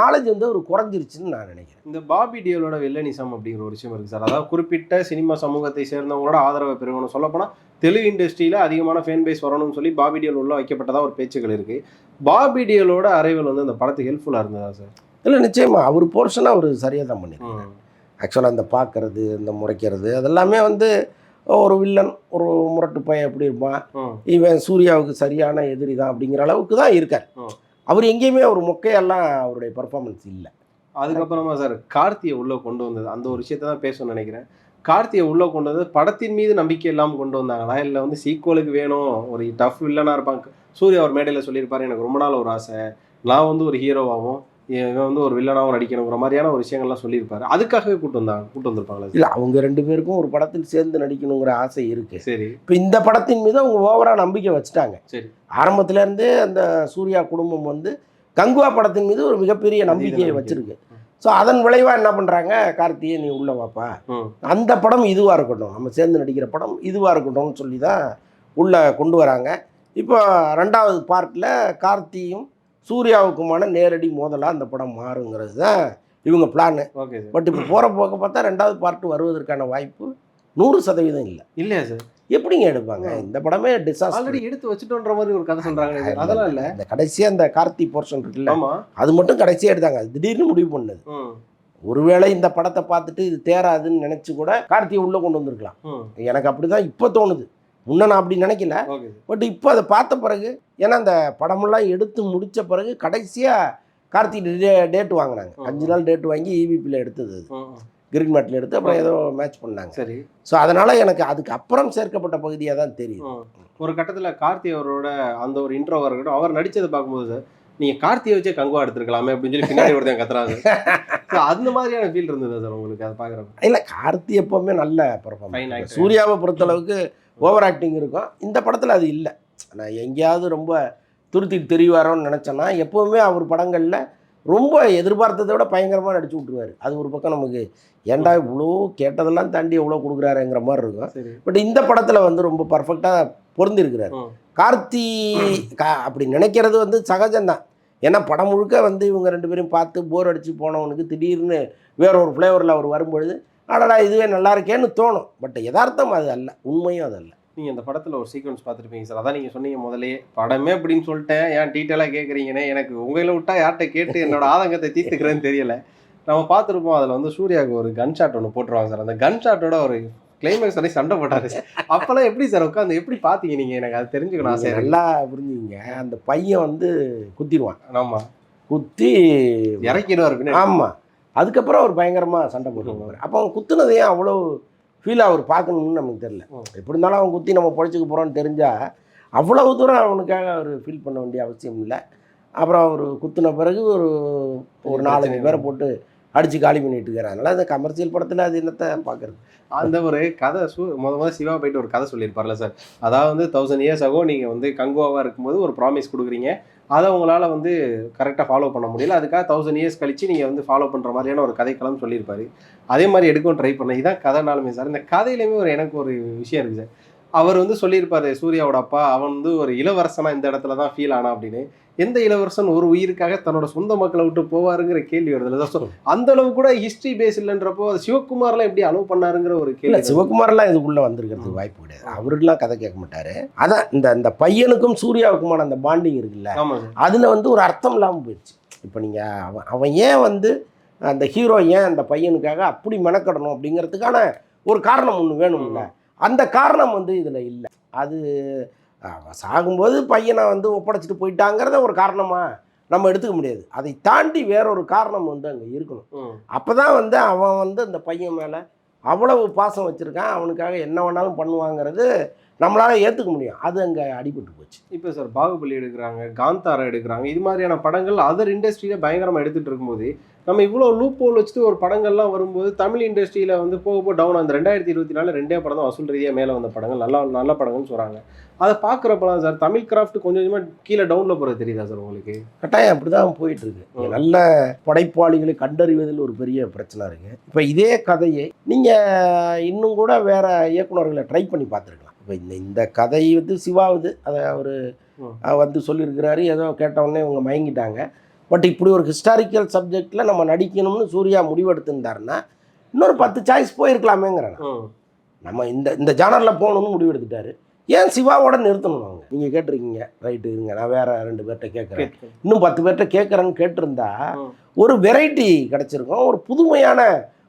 நாலேஜ் வந்து அவர் குறைஞ்சிருச்சுன்னு நான் நினைக்கிறேன்.
இந்த பாபி டியோலோட வில்லனிசம் அப்படிங்கிற ஒரு விஷயம் இருக்கு சார். அதாவது குறிப்பிட்ட சினிமா சமூகத்தை சேர்ந்தவங்களோட ஆதரவை பெருகணும் சொல்லப்போனால் தெலுங்கு இண்டஸ்ட்ரியில அதிகமான ஃபேன் பேஸ் வரணும்னு சொல்லி பாபி டியோல் உள்ள வைக்கப்பட்டதா ஒரு பேச்சுக்கள் இருக்கு. பாபி டியோலோட அரைவல் வந்து அந்த படத்துக்கு ஹெல்ப்ஃபுல்லாக இருந்ததா சார்?
இல்லை நிச்சயமா அவர் போர்ஷனாக அவர் சரியாக தான் பண்ணியிருக்காரு. ஆக்சுவலாக அந்த பார்க்கறது இந்த முறைக்கிறது அதெல்லாமே வந்து ஒரு வில்லன் ஒரு முரட்டு பையன் எப்படி இருப்பான்? இவன் சூர்யாவுக்கு சரியான எதிரி தான் அப்படிங்கிற அளவுக்கு தான் இருக்கார். அவர் எங்கேயுமே ஒரு மொக்கையெல்லாம் அவருடைய பர்ஃபார்மன்ஸ் இல்லை.
அதுக்கப்புறமா சார் கார்த்தியை உள்ள கொண்டு வந்தது அந்த ஒரு விஷயத்தை தான் பேசணும்னு நினைக்கிறேன். கார்த்தியை உள்ள கொண்டு வந்து படத்தின் மீது நம்பிக்கை இல்லாமல் கொண்டு வந்தாங்களா? இல்லை வந்து சீக்குவலுக்கு வேணும் ஒரு டஃப் வில்லனாக இருப்பாங்க சூர்யா ஒரு மேடையில் சொல்லியிருப்பாரு எனக்கு ரொம்ப நாள் ஒரு ஆசை. நான் வந்து ஒரு ஹீரோவாகவும் இவன் வந்து ஒரு வில்லனாகவும் நடிக்கணுங்கிற மாதிரியான ஒரு விஷயங்கள்லாம் சொல்லியிருப்பாரு. அதுக்காகவே கூட்டு வந்தாங்க கூட்டு வந்திருப்பாங்களா
இல்லை அவங்க ரெண்டு பேருக்கும் ஒரு படத்தில் சேர்ந்து நடிக்கணுங்கிற ஆசை இருக்குது
சரி.
இப்போ இந்த படத்தின் மீது அவங்க ஓவராக நம்பிக்கை வச்சுட்டாங்க.
சரி.
ஆரம்பத்துல இருந்தே அந்த சூர்யா குடும்பம் வந்து கங்குவா படத்தின் மீது ஒரு மிகப்பெரிய நம்பிக்கையை
நம்பிக்கை.
வச்சிருக்கு. ஸோ அதன் விளைவாக என்ன பண்ணுறாங்க கார்த்தியை நீ உள்ள வாப்பா. அந்த படம் இதுவாக இருக்கட்டும். நம்ம சேர்ந்து நடிக்கிற படம் இதுவாக இருக்கட்டும்னு சொல்லி தான் உள்ளே கொண்டு வராங்க. இப்போ ரெண்டாவது பார்ட்டில் கார்த்தியும் சூர்யாவுக்குமான நேரடி மோதலாக அந்த படம் மாறுங்கிறது தான் இவங்க பிளான்
ஓகே சார்
பட் இப்போ போகிற போக்க பார்த்தா ரெண்டாவது பார்ட் வருவதற்கான வாய்ப்பு நூறு சதவீதம் இல்லை.
இல்லையா சார்
எப்படிங்க எடுப்பாங்க? இந்த படமே டிசாஸ்டர்
ஆல்ரெடி எடுத்து வச்சுட்டோன்ற மாதிரி ஒரு கதை சொல்றாங்க அதெல்லாம் இல்லை.
இந்த கடைசியாக அந்த கார்த்தி போர்ஷன் இருக்குல்ல அது மட்டும் கடைசியாக எடுத்தாங்க. அது திடீர்னு முடிவு பண்ணது. ஒருவேளை இந்த படத்தை பார்த்துட்டு இது தேராதுன்னு நினச்சி கூட கார்த்தியை உள்ளே கொண்டு வந்திருக்கலாம். எனக்கு அப்படி தான் இப்போ தோணுது. முன்ன நான் அப்படி நினைக்கல. பட் இப்போ அதை பார்த்த பிறகு ஏன்னா அந்த படமெல்லாம் எடுத்து முடித்த பிறகு கடைசியாக கார்த்தி டே டேட் வாங்கினாங்க. அஞ்சு நாள் டேட் வாங்கி ஈவிபியில் எடுத்தது அது.
ம், ம்.
கிரீன் மேட்டில் எடுத்து அப்புறம் ஏதோ மேட்ச் பண்ணாங்க.
சரி.
ஸோ அதனால் எனக்கு அதுக்கு அப்புறம் சேர்க்கப்பட்ட பகுதியாக தான் தெரியுது.
ம். ஒரு கட்டத்துல கார்த்தி அவரோட அந்த ஒரு இன்ட்ரோவா இருக்கட்டும் அவர் நடிச்சதை பார்க்கும்போது சார் நீங்க கார்த்தியை வச்சே கங்குவா எடுத்துருக்கலாமே அப்படின்னு சொல்லி பின்னாடி ஒருத்தன் கத்துறாங்க So, அந்த மாதிரியான ஃபீல் இருந்தது சார் உங்களுக்கு? அதை பாக்குறப்ப
இல்லை கார்த்தி எப்போவுமே நல்ல
actor.
சூர்யாவை பொறுத்தளவுக்கு ஓவர் ஆக்டிங் இருக்கும். இந்த படத்தில் அது இல்லை. நான் எங்கேயாவது ரொம்ப துருத்திட்டு தெரிவாரோன்னு நினச்சேன்னா எப்போவுமே அவர் படங்களில் ரொம்ப எதிர்பார்த்ததை விட பயங்கரமாக நடிச்சு விட்ருவாரு அது ஒரு பக்கம் நமக்கு ஏன்டா இவ்வளோ கேட்டதெல்லாம் தாண்டி எவ்வளோ கொடுக்குறாருங்கிற மாதிரி இருக்கும். பட் இந்த படத்தில் வந்து ரொம்ப பர்ஃபெக்டாக பொருந்திருக்கிறார். கார்த்தி கா அப்படி நினைக்கிறது வந்து சகஜம்தான். ஏன்னா படம் முழுக்க வந்து இவங்க ரெண்டு பேரும் பார்த்து போர் அடித்து போனவனுக்கு திடீர்னு வேற ஒரு ஃப்ளேவரில் அவர் வரும்பொழுது அடடா இதுவே நல்லா இருக்கேன்னு தோணும். பட் யதார்த்தம் அது அல்ல. உண்மையும் அது அல்ல.
நீங்க இந்த படத்துல ஒரு சீக்வன்ஸ் பார்த்துருப்பீங்க சார். அதான் நீங்க சொன்னீங்க முதல்லயே படமே அப்படின்னு சொல்லிட்டேன். ஏன் டீட்டெயிலா கேக்குறீங்கன்னு? எனக்கு உங்களை விட்டா யார்கிட்ட கேட்டு என்னோட ஆதங்கத்தை தீர்த்துக்கிறேன்னு தெரியல. நம்ம பார்த்துருப்போம் அதுல வந்து சூர்யாவுக்கு ஒரு கன் ஷாட் ஒன்று போட்டுருவாங்க சார். அந்த கன் ஷாட்டோட ஒரு கிளைமேக்ஸ் வரை சண்டை போட்டாரு. அப்பெல்லாம் எப்படி சார் உட்காந்து எப்படி பாத்தீங்க நீங்க? எனக்கு அது தெரிஞ்சுக்கணும் இருக்கு.
நல்லா புரிஞ்சுங்க அந்த பையன் வந்து குத்திடுவான்.
ஆமா.
குத்தி
இறக்கிடுவார்
ஆமாம் அதுக்கப்புறம் அவர் பயங்கரமாக சண்டை போட்டுருவார். அப்போ அவன் குத்துனது ஏன் அவ்வளோ ஃபீல் அவர் பார்க்கணும்னு நமக்கு தெரியல.
ம்.
எப்படி இருந்தாலும் அவன் குத்தி நம்ம பொழைச்சிக்க போகிறோன்னு தெரிஞ்சால் அவ்வளவு தூரம் அவனுக்காக அவர் ஃபீல் பண்ண வேண்டிய அவசியம் இல்லை. அப்புறம் அவர் குத்துன பிறகு ஒரு ஒரு நாலஞ்சு பேரை போட்டு அடித்து காலி பண்ணிட்டு இருக்கிறாங்க அதனால் அந்த கமர்ஷியல் படத்தில் அது என்னத்தை பார்க்குறது?
அந்த ஒரு கதை சூ முத முத சிவா போயிட்டு ஒரு கதை சொல்லியிருப்பார்ல சார். அதாவது வந்து தௌசண்ட் இயர்ஸ் ஆகோ நீங்க வந்து கங்குவாவா இருக்கும்போது ஒரு ப்ராமிஸ் கொடுக்குறீங்க. அதை உங்களால் வந்து கரெக்டாக ஃபாலோ பண்ண முடியல. அதுக்காக தௌசண்ட் இயர்ஸ் கழிச்சு நீங்கள் வந்து ஃபாலோ பண்ணுற மாதிரியான ஒரு கதைக்களம் சொல்லியிருப்பாரு. அதே மாதிரி எடுக்கவும் ட்ரை பண்ணேன். இதான் கதைனாலுமே சார் இந்த கதையிலுமே ஒரு எனக்கு ஒரு விஷயம் இருக்குது சார். அவர் வந்து சொல்லியிருப்பாரு சூர்யாவோட அப்பா அவன் வந்து ஒரு இளவரசனா இந்த இடத்துல தான் ஃபீல் ஆனா அப்படின்னு. எந்த இளவரசன் ஒரு உயிருக்காக தன்னோட சொந்த மக்களை விட்டு போவாருங்கிற கேள்வி வருதுல்ல ஸோ அந்த அளவு கூட ஹிஸ்டரி பேஸ் இல்லைன்றப்போ அது சிவகுமார்லாம் எப்படி அலோவ் பண்ணாருங்கிற ஒரு கேள்வி.
சிவகுமார்லாம் இதுக்குள்ளே வந்திருக்கிறதுக்கு வாய்ப்பு கிடையாது. அவருலாம் கதை கேட்க மாட்டார். அதான் இந்த இந்த பையனுக்கும் சூர்யாவுக்குமான அந்த பாண்டிங் இருக்குல்ல அதில் வந்து ஒரு அர்த்தம் இல்லாமல் போயிடுச்சு. இப்போ நீங்கள் அவன் அவன் ஏன் வந்து அந்த ஹீரோ ஏன் அந்த பையனுக்காக அப்படி மெனக்கடணும் அப்படிங்கிறதுக்கான ஒரு காரணம் ஒன்று வேணும்ல. அந்த காரணம் வந்து இதில் இல்லை. அது சாகும்போது பையனை வந்து ஒப்படைச்சிட்டு போயிட்டாங்கிறத ஒரு காரணமாக நம்ம எடுத்துக்க முடியாது. அதை தாண்டி வேற ஒரு காரணம் வந்து அங்கே இருக்கணும். அப்போ தான் வந்து அவன் வந்து அந்த பையன் மேலே அவ்வளவு பாசம் வச்சுருக்கான். அவனுக்காக என்ன வேணாலும் பண்ணுவாங்கிறது நம்மளால் ஏற்றுக்க முடியும். அது அங்கே அடிபட்டு போச்சு.
இப்போ சார் பாகுபலி எடுக்கிறாங்க காந்தாரா எடுக்கிறாங்க. இது மாதிரியான படங்கள் அதர் இண்டஸ்ட்ரியில பயங்கரமா எடுத்துட்டு இருக்கும்போது நம்ம இவ்வளோ லூப் ஹோல் வச்சுட்டு ஒரு படங்கள்லாம் வரும்போது தமிழ் இண்டஸ்ட்ரியில வந்து போக போக டவுன் அந்த ரெண்டாயிரத்தி இருபத்தி நாலு ரெண்டே படம் தான் வசூல் ரீதியாக மேலே வந்த படங்கள். நல்லா நல்ல படங்கள்னு சொல்றாங்க. அதை பார்க்குறப்பலாம் சார் தமிழ் கிராஃப்ட் கொஞ்சம் கொஞ்சமாக கீழே டவுனில் போகிறது தெரியுதா சார் உங்களுக்கு?
கட்டாயம் அப்படி தான் போயிட்டு இருக்கு.
ம்.
நல்ல படைப்பாளிகளை கண்டறிவதில் ஒரு பெரிய பிரச்சனை இருக்கு. இப்போ இதே கதையை நீங்கள் இன்னும் கூட வேற இயக்குனர்களை ட்ரை பண்ணி பார்த்துருக்கலாம். இப்போ இந்த இந்த கதை வந்து சிவாவுது. அதை அவர். வந்து சொல்லியிருக்கிறாரு. ஏதோ கேட்டவுடனே இவங்க மயங்கிட்டாங்க. பட் இப்படி ஒரு ஹிஸ்டாரிக்கல் சப்ஜெக்டில் நம்ம நடிக்கணும்னு சூர்யா முடிவெடுத்திருந்தாருன்னா இன்னொரு பத்து சாய்ஸ் போயிருக்கலாமேங்கிறேன் நம்ம இந்த இந்த ஜானரில் போகணும்னு முடிவெடுத்துட்டாரு. ஏன் சிவாவோட நிறுத்தணும் அவங்க? நீங்கள் கேட்டிருக்கீங்க. ரைட்டு இருங்க. நான் வேற ரெண்டு பேர்கிட்ட கேட்குறேன். இன்னும் பத்து பேர்கிட்ட கேட்குறேன்னு கேட்டிருந்தா. ஒரு வெரைட்டி கிடச்சிருக்கும். ஒரு புதுமையான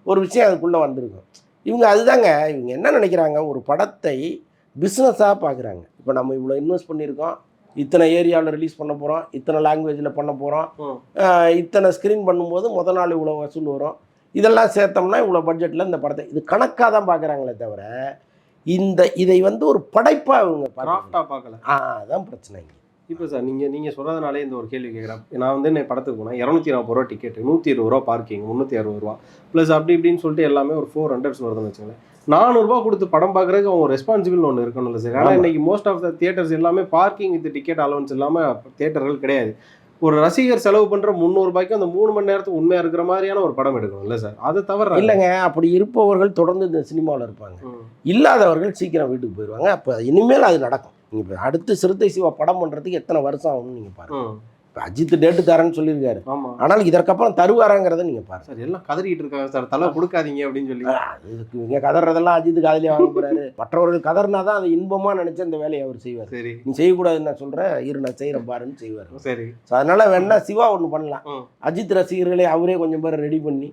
ஒரு விஷயம் அதுக்குள்ளே வந்திருக்கும். இவங்க அதுதாங்க. இவங்க என்ன நினைக்கிறாங்க? ஒரு படத்தை பிஸ்னஸாக பார்க்குறாங்க இப்போ நம்ம இவ்வளோ இன்வெஸ்ட் பண்ணியிருக்கோம். இத்தனை ஏரியாவில் ரிலீஸ் பண்ண போகிறோம் இத்தனை லாங்குவேஜில் பண்ண போகிறோம். இத்தனை ஸ்க்ரீன் பண்ணும்போது முத நாள் இவ்வளோ வசூல் வரும். இதெல்லாம் சேர்த்தோம்னா இவ்வளோ பட்ஜெட்டில் இந்த படத்தை இது கணக்காக தான் பார்க்குறாங்களே தவிர இந்த இதை வந்து ஒரு படைப்பாக இவங்க
கிராஃப்டாக பார்க்கல
ஆ அதான் பிரச்சனை.
இப்போ சார் நீங்கள் நீங்கள் சொல்கிறதுனாலே இந்த ஒரு கேள்வி கேட்குறேன் நான் வந்து என்ன படத்துக்கு போனேன். இரநூத்தி நாற்பது ரூபா டிக்கெட் நூற்றி இருபது ரூபா பார்க்கிங் முந்நூற்றி அறுபது ரூபா. ப்ளஸ் அப்படி இப்படின்னு சொல்லிட்டு எல்லாமே ஒரு ஃபோர் ஹண்ட்ரட்ஸ் வருதுன்னு வச்சுக்கோங்களேன். நானூறுரூவா கொடுத்து படம் பார்க்குறதுக்கு அவங்க ரெஸ்பான்சிபிள் ஒன்று இருக்கணும்ல சார்
ஆமா.
இன்னைக்கு மோஸ்ட் ஆஃப் த தியேட்டர்ஸ் எல்லாமே பார்க்கிங் வித் டிக்கெட் அலவன்ஸ் இல்லாமல் தியேட்டர்கள் கிடையாது. ஒரு ரசிகர் செலவு பண்ணுற முந்நூறுபாய்க்கு அந்த மூணு மணி நேரத்துக்கு உண்மையாக இருக்கிற மாதிரியான ஒரு படம் எடுக்கணும்ல சார் அதை தவிர
இல்லைங்க அப்படி இருப்பவர்கள் தொடர்ந்து இந்த சினிமாவில் இருப்பாங்க. இல்லாதவர்கள் சீக்கிரம் வீட்டுக்கு போயிடுவாங்க அப்போ இனிமேல் அது நடக்கும். நீங்கள் அடுத்து சிறுத்தை சிவா படம் பண்ணுறதுக்கு எத்தனை வருஷம் ஆகும்னு நீங்கள் பாருங்கள் அஜித் டேட்டு தரேன்னு சொல்லியிருக்காரு. ஆனால் இதற்கப்புறம் தருவாராங்கிறத நீங்கள் பாருங்க.
சார் எல்லாம் கதறிட்டு இருக்காங்க சார். தலை கொடுக்காதீங்க அப்படின்னு சொல்லி.
இதுக்கு இவங்க கதறதெல்லாம் அஜித் காதலியாக வாங்க போறாரு. மற்றவர்கள் கதறினா தான் அதை இன்பமாக நினச்சி அந்த வேலையை அவர் செய்வார்.
சரி.
நீ செய்யக்கூடாதுன்னு நான் சொல்கிறேன் இரு நான் செய்கிறேன் பாருன்னு செய்வார்.
சரி.
ஸோ அதனால் வேணா சிவா ஒன்று பண்ணலாம். அஜித் ரசிகர்களே அவரே கொஞ்சம் பேர் ரெடி பண்ணி.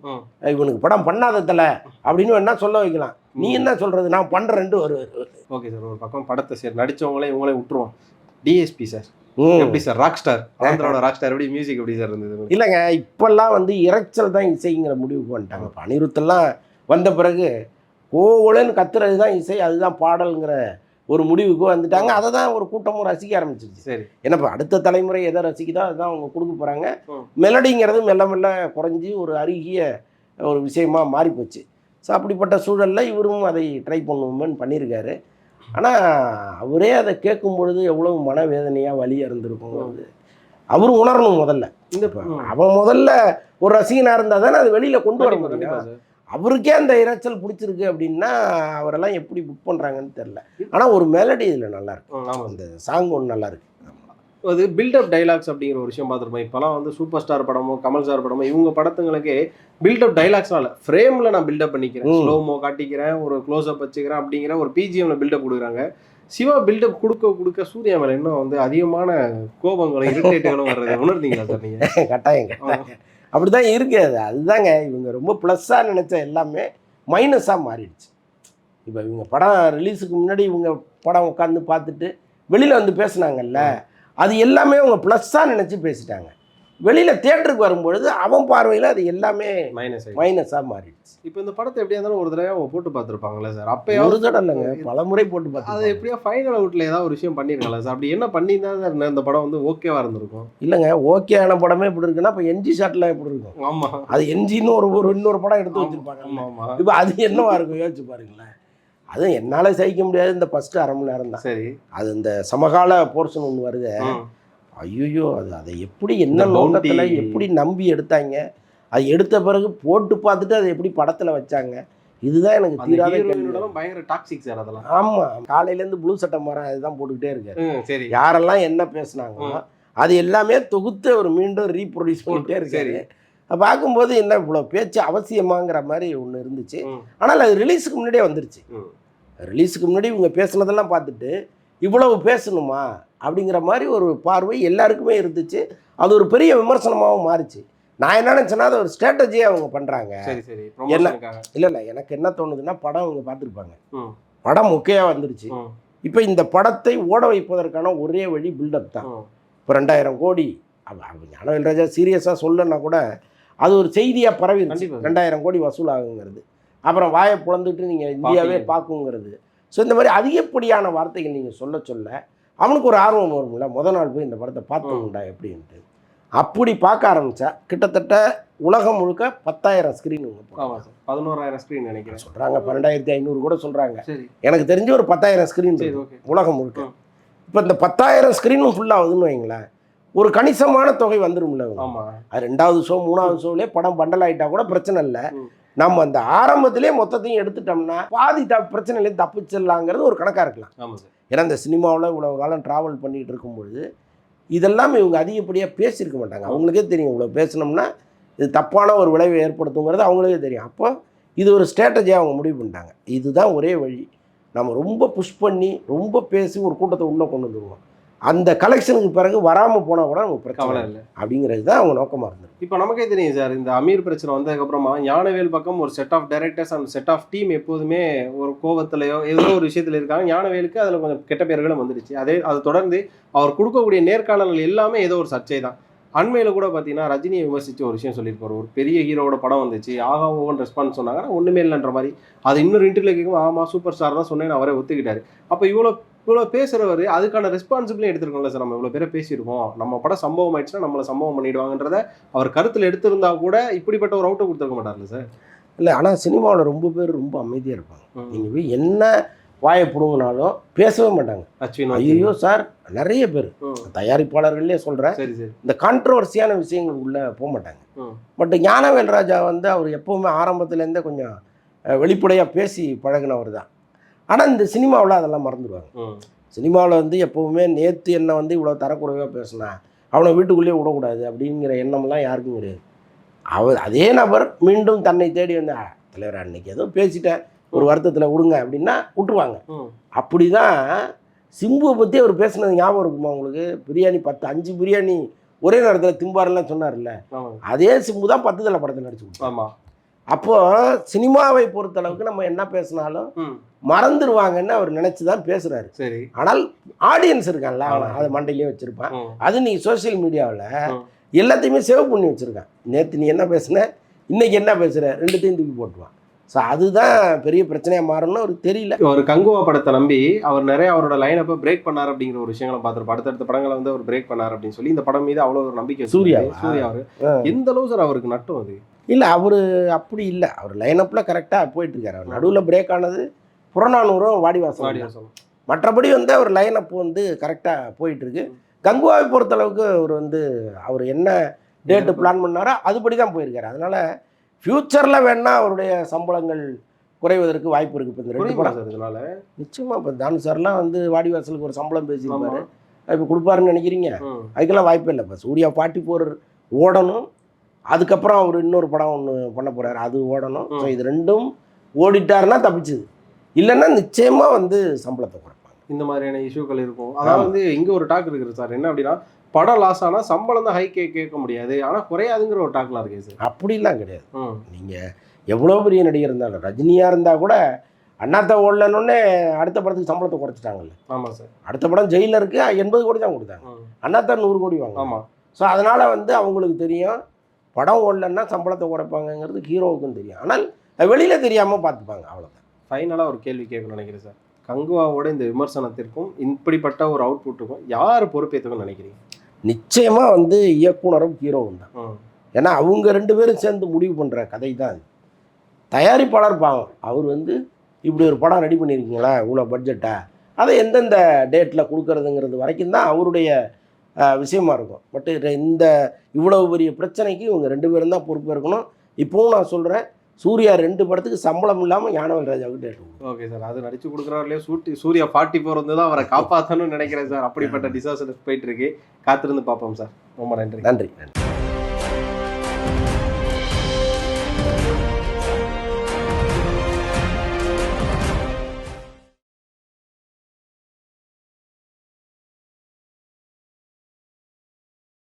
இவனுக்கு படம் பண்ணாத தல அப்படின்னு வேணா சொல்ல வைக்கலாம். நீ என்ன சொல்கிறது நான் பண்ணுறேன்ட்டு வருவார்.
ஓகே சார் ஒரு பக்கம் படத்தை சரி நடிச்சவங்களே இவங்களே விட்டுருவோம். DSP sir. எப்படி சார்? ராக் ஸ்டார் ஆந்திராவோட ராக் ஸ்டார் எப்படி மியூசிக் எப்படி சார் இருந்தது?
இல்லைங்க இப்பெல்லாம் வந்து இரைச்சல் தான் இசைங்கிற முடிவுக்கு வந்துட்டாங்க. இப்போ அனிருத்தெல்லாம் வந்த பிறகு ஓலன்னு கத்துறது தான் இசை அதுதான் பாடல்ங்கிற ஒரு முடிவுக்கு வந்துட்டாங்க. அதை தான் ஒரு கூட்டமும் ரசிக்க ஆரம்பிச்சிருச்சு.
சரி.
ஏன்னா இப்போ அடுத்த தலைமுறை எதை ரசிக்குதோ அதுதான் அவங்க கொடுக்க போகிறாங்க. மெலடிங்கிறது மெல்ல மெல்ல குறைஞ்சி ஒரு அருகிய ஒரு விஷயமா மாறி போச்சு ஸோ அப்படிப்பட்ட சூழலில் இவரும் அதை ட்ரை பண்ணுவோம்னு பண்ணியிருக்காரு. ஆனால் அவரே அதை கேட்கும் பொழுது எவ்வளவு மனவேதனையாக வலியாக இருந்திருக்குங்கிறது அவரும் உணரணும் முதல்ல.
இந்த
இப்ப. அவன் முதல்ல ஒரு ரசிகனாக இருந்தால் தானே அது வெளியில் கொண்டு வர முடியும். அவருக்கே அந்த இரைச்சல் பிடிச்சிருக்கு அப்படின்னா அவரெல்லாம் எப்படி புக் பண்ணுறாங்கன்னு தெரில ஆனால் ஒரு மெலடி இதில் நல்லா இருக்கு.
ம், ஆமா
அந்த சாங் ஒன்று நல்லா இருக்கு.
அது பில்டப் டைலாக்ஸ் அப்படிங்கிற ஒரு விஷயம் பார்த்துருப்போம். இப்போலாம் வந்து சூப்பர் ஸ்டார் படமோ கமல் சார் படமோ இவங்க படத்துங்களுக்கு பில்டப் டைலாக்ஸ்லாம் இல்லை. ஃப்ரேமில் நான் பில்டப் பண்ணிக்கிறேன். ஸ்லோமோ காட்டிக்கிறேன் ஒரு க்ளோஸ்அப் வச்சுக்கிறேன் அப்படிங்கிற ஒரு பிஜிஎம்ல பில்டப் கொடுக்குறாங்க. சிவா பில்டப் கொடுக்க கொடுக்க சூர்யா மேல இன்னும் வந்து அதிகமான கோபங்களும் இரிட்டேட்டுகளும் வர்றது உணர்ந்தீங்களா சார் நீங்க?
கட்டாயம் கட்டாயம். அப்படி தான் இருக்கு அது. அதுதாங்க இவங்க ரொம்ப ப்ளஸ்ஸாக நினச்ச எல்லாமே மைனஸாக மாறிடுச்சு. இப்போ இவங்க படம் ரிலீஸுக்கு முன்னாடி இவங்க படம் உட்காந்து பார்த்துட்டு வெளியில் வந்து பேசுனாங்கல்ல அது எல்லாமே அவங்க ப்ளஸ்ஸாக நினச்சி பேசிட்டாங்க. வெளியில் தேட்டருக்கு வரும்பொழுது அவன் பார்வையில் அது எல்லாமே
மைனஸ்
மைனஸாக மாறிடுச்சு.
இப்போ இந்த படத்தை எப்படியா இருந்தாலும் ஒரு தடவை அவங்க போட்டு பார்த்துருப்பாங்களே சார்
ஒரு
அப்பயாவது
தடவை இல்லைங்க பல முறை போட்டு
அது
பார்த்து
எப்படியா ஃபைனல் அவுட்ல ஏதாவது ஒரு விஷயம் பண்ணிருக்கலாம் சார் அப்படி என்ன பண்ணியிருந்தா சார் இந்த படம் வந்து ஓகேவா இருந்திருக்கும்?
இல்லைங்க ஓகே ஆன படமே இப்படி இருக்குன்னா இப்போ என்ஜி ஷாட்டில் எப்படி இருக்கும்?
ஆமா.
அது என்ஜின்னு ஒரு ஒரு இன்னொரு படம் எடுத்து வச்சிருப்பாங்க.
ஆமா ஆமா.
இப்போ அது என்னவா இருக்கும்? யோசிச்சு பாருங்களேன். அதுவும் என்னால் சகிக்க முடியாது இந்த ஃபஸ்ட்டு அரை மணி நேரம் தான்.
சரி.
அது இந்த சமகால போர்ஷன் ஒன்று வருது. ஐயோ அது அதை எப்படி என்ன நோக்கத்தில் எப்படி நம்பி எடுத்தாங்க? அது எடுத்த பிறகு போட்டு பார்த்துட்டு அதை எப்படி படத்தில் வச்சாங்க? இதுதான் எனக்கு தீராத
பயங்கர டாக்ஸிக் சார் அதெல்லாம்.
ஆமாம் காலையிலேருந்து ப்ளூ சட்டை மரம் அதுதான் போட்டுக்கிட்டே இருக்காரு.
சரி.
யாரெல்லாம் என்ன பேசுனாங்களோ அது எல்லாமே தொகுத்து அவர் மீண்டும் ரீப்ரொடியூஸ் பண்ணிட்டே இருக்காரு. பார்க்கும்போது என்ன இவ்வளோ பேச்சு அவசியமாங்கிற மாதிரி ஒன்று இருந்துச்சு. ஆனால் அது ரிலீஸுக்கு முன்னாடியே வந்துருச்சு. ரிலீஸுக்கு முன்னாடி இவங்க பேசுனதெல்லாம் பார்த்துட்டு இவ்வளவு பேசணுமா? அப்படிங்கிற மாதிரி ஒரு பார்வை எல்லாருக்குமே இருந்துச்சு. அது ஒரு பெரிய விமர்சனமாகவும் மாறிச்சு. நான் என்ன நினச்சேன்னா அது ஒரு ஸ்ட்ராட்டஜியாக அவங்க பண்ணுறாங்க
சரி சரி. ப்ரொமோஷனுக்காக
இல்லை இல்லை. எனக்கு என்ன தோணுதுன்னா படம் அவங்க பார்த்துருப்பாங்க. படம் மொக்கையாக வந்துருச்சு. இப்போ இந்த படத்தை ஓட வைப்பதற்கான ஒரே வழி பில்டப் தான். இப்போ ரெண்டாயிரம் கோடி ஞானவேல் ராஜா சீரியஸாக சொல்லனா கூட அது ஒரு செய்தியாக
கண்டிப்பா.
ரெண்டாயிரம் கோடி வசூல் ஆகுங்கிறது அப்புறம் வாயை புலந்துட்டு நீங்கள் இந்தியாவே. பார்க்குங்கிறது ஸோ இந்த மாதிரி அதிகப்படியான வார்த்தைகள் நீங்கள் சொல்ல சொல்ல அவனுக்கு ஒரு ஆர்வம் வரும்ல முத நாள் போய் இந்த படத்தை பார்த்தோம்டா எப்படின்ட்டு. அப்படி பார்க்க ஆரம்பித்தா கிட்டத்தட்ட உலகம் முழுக்க பத்தாயிரம் ஸ்க்ரீன்
பதினோராயிரம் ஸ்க்ரீன் நினைக்கிறேன்.
சொல்கிறாங்க பன்னெண்டாயிரத்தி ஐநூறு கூட சொல்கிறாங்க எனக்கு தெரிஞ்சு ஒரு பத்தாயிரம் ஸ்க்ரீன் உலகம் முழுக்க. இப்போ இந்த பத்தாயிரம் ஸ்க்ரீனும் ஃபுல்லாகுதுன்னு வைங்களேன் ஒரு கணிசமான தொகை வந்துரும்ல. இவனுக்கு.
ஆமா.
அது ரெண்டாவது ஷோ மூணாவது ஷோவிலே படம் பண்டல் ஆயிட்டா கூட பிரச்சனை இல்லை. நம்ம அந்த ஆரம்பத்திலே மொத்தத்தையும் எடுத்துட்டோம்னா பாதி த பிரச்சனையிலேருந்து தப்பிச்சிடலாங்கிறது ஒரு கணக்காக இருக்கலாம்.
ஆமா சார்.
ஏன்னா இந்த சினிமாவில் இவ்வளோ காலம் ட்ராவல் பண்ணிகிட்டு இருக்கும்பொழுது இதெல்லாம் இவங்க அதிகப்படியாக பேசியிருக்க மாட்டாங்க. அவங்களுக்கே தெரியும். இவ்வளோ பேசினோம்னா இது தப்பான ஒரு விளைவை ஏற்படுத்துங்கிறது அவங்களுக்கே தெரியும். அப்போ இது ஒரு ஸ்ட்ராட்டஜியாக அவங்க முடிவு பண்ணிட்டாங்க. இதுதான் ஒரே வழி. நம்ம ரொம்ப புஷ் பண்ணி ரொம்ப பேசி ஒரு கூட்டத்தை உள்ளே கொண்டு வந்துருவோம். அந்த கலெக்ஷனுக்கு பிறகு வராமல் போனால் கூட நமக்கு பிரச்சனை
கவலை
இல்லை. அப்படிங்கிறது தான் அவங்க நோக்கமாக இருந்தது.
இப்போ நமக்கே தெரியும் சார் இந்த அமீர் பிரச்சனை வந்ததுக்கு அப்புறமா ஞானவேல் பக்கம் ஒரு set of directors and set of team எப்போதுமே ஒரு கோவத்திலையோ ஏதோ ஒரு விஷயத்துல இருக்காங்க. ஞானவேலுக்கு அதில் கொஞ்சம் கெட்ட பேர்களும் வந்துடுச்சு. அதே அது தொடர்ந்து அவர் கொடுக்கக்கூடிய நேர்காணல்கள் எல்லாமே ஏதோ ஒரு சர்ச்சை தான். அண்மையில் கூட பார்த்தீங்கன்னா ரஜினியை விமர்சித்து ஒரு விஷயம் சொல்லியிருப்பாரு. ஒரு பெரிய ஹீரோவோட படம் வந்துச்சு. ஆகா ஓவன் ரெஸ்பான்ஸ் சொன்னாங்க ஆனா ஒண்ணுமே இல்லைன்ற மாதிரி. அது இன்னொரு இன்டர்வியூல கேட்கும் ஆமா சூப்பர் ஸ்டார் தான் சொன்னேன்னு அவரே ஒத்துக்கிட்டாரு. அப்போ இவ்வளோ இவ்வளோ பேசுறவர் அதுக்கான ரெஸ்பான்சிபிலிட்டி எடுத்திருக்கோம்ல சார். நம்ம இவ்வளோ பேரை பேசியிருக்கோம். நம்ம படம் சம்பவம் ஆயிடுச்சுன்னா நம்மளை சம்பவம் பண்ணிடுவாங்கன்றத அவர் கருத்தில் எடுத்திருந்தா கூட இப்படிப்பட்ட ஒரு அவுட்டை கொடுத்துருக்க மாட்டார்ல சார்?
இல்லை ஆனால் சினிமாவில் ரொம்ப பேர் ரொம்ப அமைதியாக இருப்பாங்க. நீங்கள் போய் என்ன வாயை பிடுங்கினாலும் பேசவே மாட்டாங்க. ஐயோ சார் நிறைய பேர்.
ம்.
தயாரிப்பாளர்களே சொல்கிறேன்
சரி சரி.
இந்த கான்ட்ரவர்சியான விஷயங்கள் உள்ளே போக மாட்டாங்க. பட் ஞானவேல் ராஜா வந்து அவர் எப்போவுமே ஆரம்பத்துலேருந்தே கொஞ்சம் வெளிப்படையாக பேசி பழகினவர் தான் ஆனால் இந்த சினிமாவில் அதெல்லாம் மறந்துடுவாங்க. சினிமாவில் வந்து எப்போவுமே நேற்று என்ன வந்து இவ்வளோ தரக்குறைவாக பேசினா அவனை வீட்டுக்குள்ளேயே விடக்கூடாது அப்படிங்கிற எண்ணம்லாம் யாருக்கும் கிடையாது. அவர் அதே நபர் மீண்டும் தன்னை தேடி வந்து "ஆ, தலைவர் அன்னைக்கு ஏதோ பேசிட்டேன். ஒரு வருத்தத்தில் விடுங்க அப்படின்னா விட்டுருவாங்க. அப்படி தான் சிம்புவை பற்றி அவர் பேசுனது ஞாபகம் இருக்குமா உங்களுக்கு? பிரியாணி பத்து அஞ்சு பிரியாணி ஒரே நேரத்தில் திம்பாரெல்லாம் சொன்னார்ல. அதே சிம்பு தான் பத்து தலை படத்தில் நடிச்சு கொடுத்தாரு.
ஆமா.
அப்போ சினிமாவை பொறுத்தளவுக்கு நம்ம என்ன பேசினாலும். மறந்துடுவாங்கன்னு அவர் நினச்சி தான் பேசுகிறாரு
சரி.
ஆனால் ஆடியன்ஸ் இருக்கான்ல அவன். அதை மண்டையிலே வச்சிருப்பான். அது நீ சோஷியல் மீடியாவில். எல்லாத்தையுமே சேவ் பண்ணி வச்சிருக்கான். நேற்று நீ என்ன பேசுன? இன்னைக்கு என்ன பேசுற? ரெண்டுத்தையும் தூக்கி போட்டுவான் ஸோ அதுதான் பெரிய பிரச்சனையாக மாறணும்னு அவருக்கு தெரியல.
ஒரு கங்குவா படத்தை நம்பி அவர் நிறைய அவரோட லைனப்பை பிரேக் பண்ணார் அப்படிங்கிற ஒரு விஷயங்களை பார்த்துருப்போம். அடுத்தடுத்த படங்களை வந்து அவர் பிரேக் பண்ணார் அப்படின்னு சொல்லி இந்த படம் மீது அவ்வளோ ஒரு நம்பிக்கை.
சூர்யாவா?
சூர்யா. அவரு. எந்த அளவு சார் அவருக்கு நட்டம் அது?
இல்லை அவர் அப்படி இல்லை. அவர் லைனப்பில் கரெக்டாக போயிட்டு இருக்காரு. அவர் நடுவில் பிரேக் ஆனது புறநானூறும் வாடிவாசம்
வாடி
தான்.
வாசம்.
மற்றபடி வந்து அவர் லைனப் வந்து கரெக்டாக போயிட்டு இருக்கு கங்குவாவை பொறுத்தளவுக்கு அவர் வந்து அவர் என்ன டேட்டு பிளான் பண்ணாரோ அதுபடி தான் போயிருக்காரு. அதனால ஃப்யூச்சரில் வேணா அவருடைய சம்பளங்கள் குறைவதற்கு வாய்ப்பு இருக்கு இப்போ இந்த ரெண்டு படம்.
சார் இதனால.
நிச்சயமா இப்போ தானு சார்லாம் வந்து வாடிவாசலுக்கு ஒரு சம்பளம் பேசியிருப்பாரு. இப்போ கொடுப்பாருன்னு நினைக்கிறீங்க. அதுக்கெல்லாம் வாய்ப்பே இல்லை இப்போ. சூர்யா ஃபார்ட்டி ஃபோர் ஓடணும். அதுக்கப்புறம் அவர் இன்னொரு படம் ஒன்று பண்ண போறாரு. அது ஓடணும். ஸோ. இது ரெண்டும் ஓடிட்டாருன்னா தப்பிச்சுது. இல்லைன்னா நிச்சயமா வந்து சம்பளத்தை குறைப்பாங்க.
இந்த மாதிரியான இஷ்யூக்கள் இருக்கும். அதாவது வந்து இங்க ஒரு டாக் இருக்குது சார். என்ன அப்படின்னா படம் லாஸ் ஆனா சம்பளம் தான் ஹை கே கேட்க முடியாது. ஆனா குறையாதுங்கிற ஒரு டாக்லாம் இருக்கே சார்.
அப்படிலாம் கிடையாது. நீங்கள் எவ்வளோ பெரிய நடிகர் இருந்தாலும் ரஜினியாக இருந்தால் கூட அண்ணாத்த ஓடலன்னொடனே அடுத்த படத்துக்கு சம்பளத்தை குறைச்சிட்டாங்கல்ல.
ஆமா சார்.
அடுத்த படம் ஜெயிலருக்கு எண்பது கோடி தான் கொடுத்தாங்க. அண்ணாத்தா நூறு கோடி வாங்க
ஆமா.
ஸோ அதனால் வந்து அவங்களுக்கு தெரியும் படம் ஓடலன்னா சம்பளத்தை குறைப்பாங்கங்கிறது ஹீரோவுக்கும் தெரியும். ஆனால் வெளியில் தெரியாமல் பார்த்துப்பாங்க அவ்வளோதான்
ஃபைனலா ஒரு கேள்வி கேட்கணும்னு நினைக்கிறேன் சார். கங்குவாவோட இந்த விமர்சனத்திற்கும் இப்படிப்பட்ட ஒரு அவுட்புட்டுக்கும் யார் பொறுப்பேற்றுக்கும்னு நினைக்கிறீங்க?
நிச்சயமாக வந்து இயக்குனரும் ஹீரோவும் தான். ஏன்னா அவங்க ரெண்டு பேரும் சேர்ந்து முடிவு பண்ணுற கதை தான் அது தயாரிப்பாளர் பாவம். அவர் வந்து இப்படி ஒரு படம் ரெடி பண்ணியிருக்கீங்களா இவ்வளோ பட்ஜெட்டா அதை எந்தெந்த டேட்டில் கொடுக்கறதுங்கிறது வரைக்கும் தான் அவருடைய விஷயமா இருக்கும். பட் இந்த இவ்வளவு பெரிய பிரச்சனைக்கு இவங்க ரெண்டு பேரும் தான் பொறுப்பு இருக்கணும் இப்போவும் நான் சொல்கிறேன் சூர்யா ரெண்டு படத்துக்கு சம்பளம் இல்லாமல் ஞானவேல் ராஜாவுக்கு டேட்
ஓகே சார் அது நடிச்சு கொடுக்குறாருலயே சூட்டி சூர்யா ஃபார்ட்டி ஃபோர் வந்து தான் அவரை காப்பாற்றணும்னு நினைக்கிறேன் சார் அப்படிப்பட்ட டிசாஸ்டர் போயிட்டு இருக்கு. காத்திருந்து பார்ப்போம் சார் ரொம்ப நன்றி.
நன்றி நன்றி.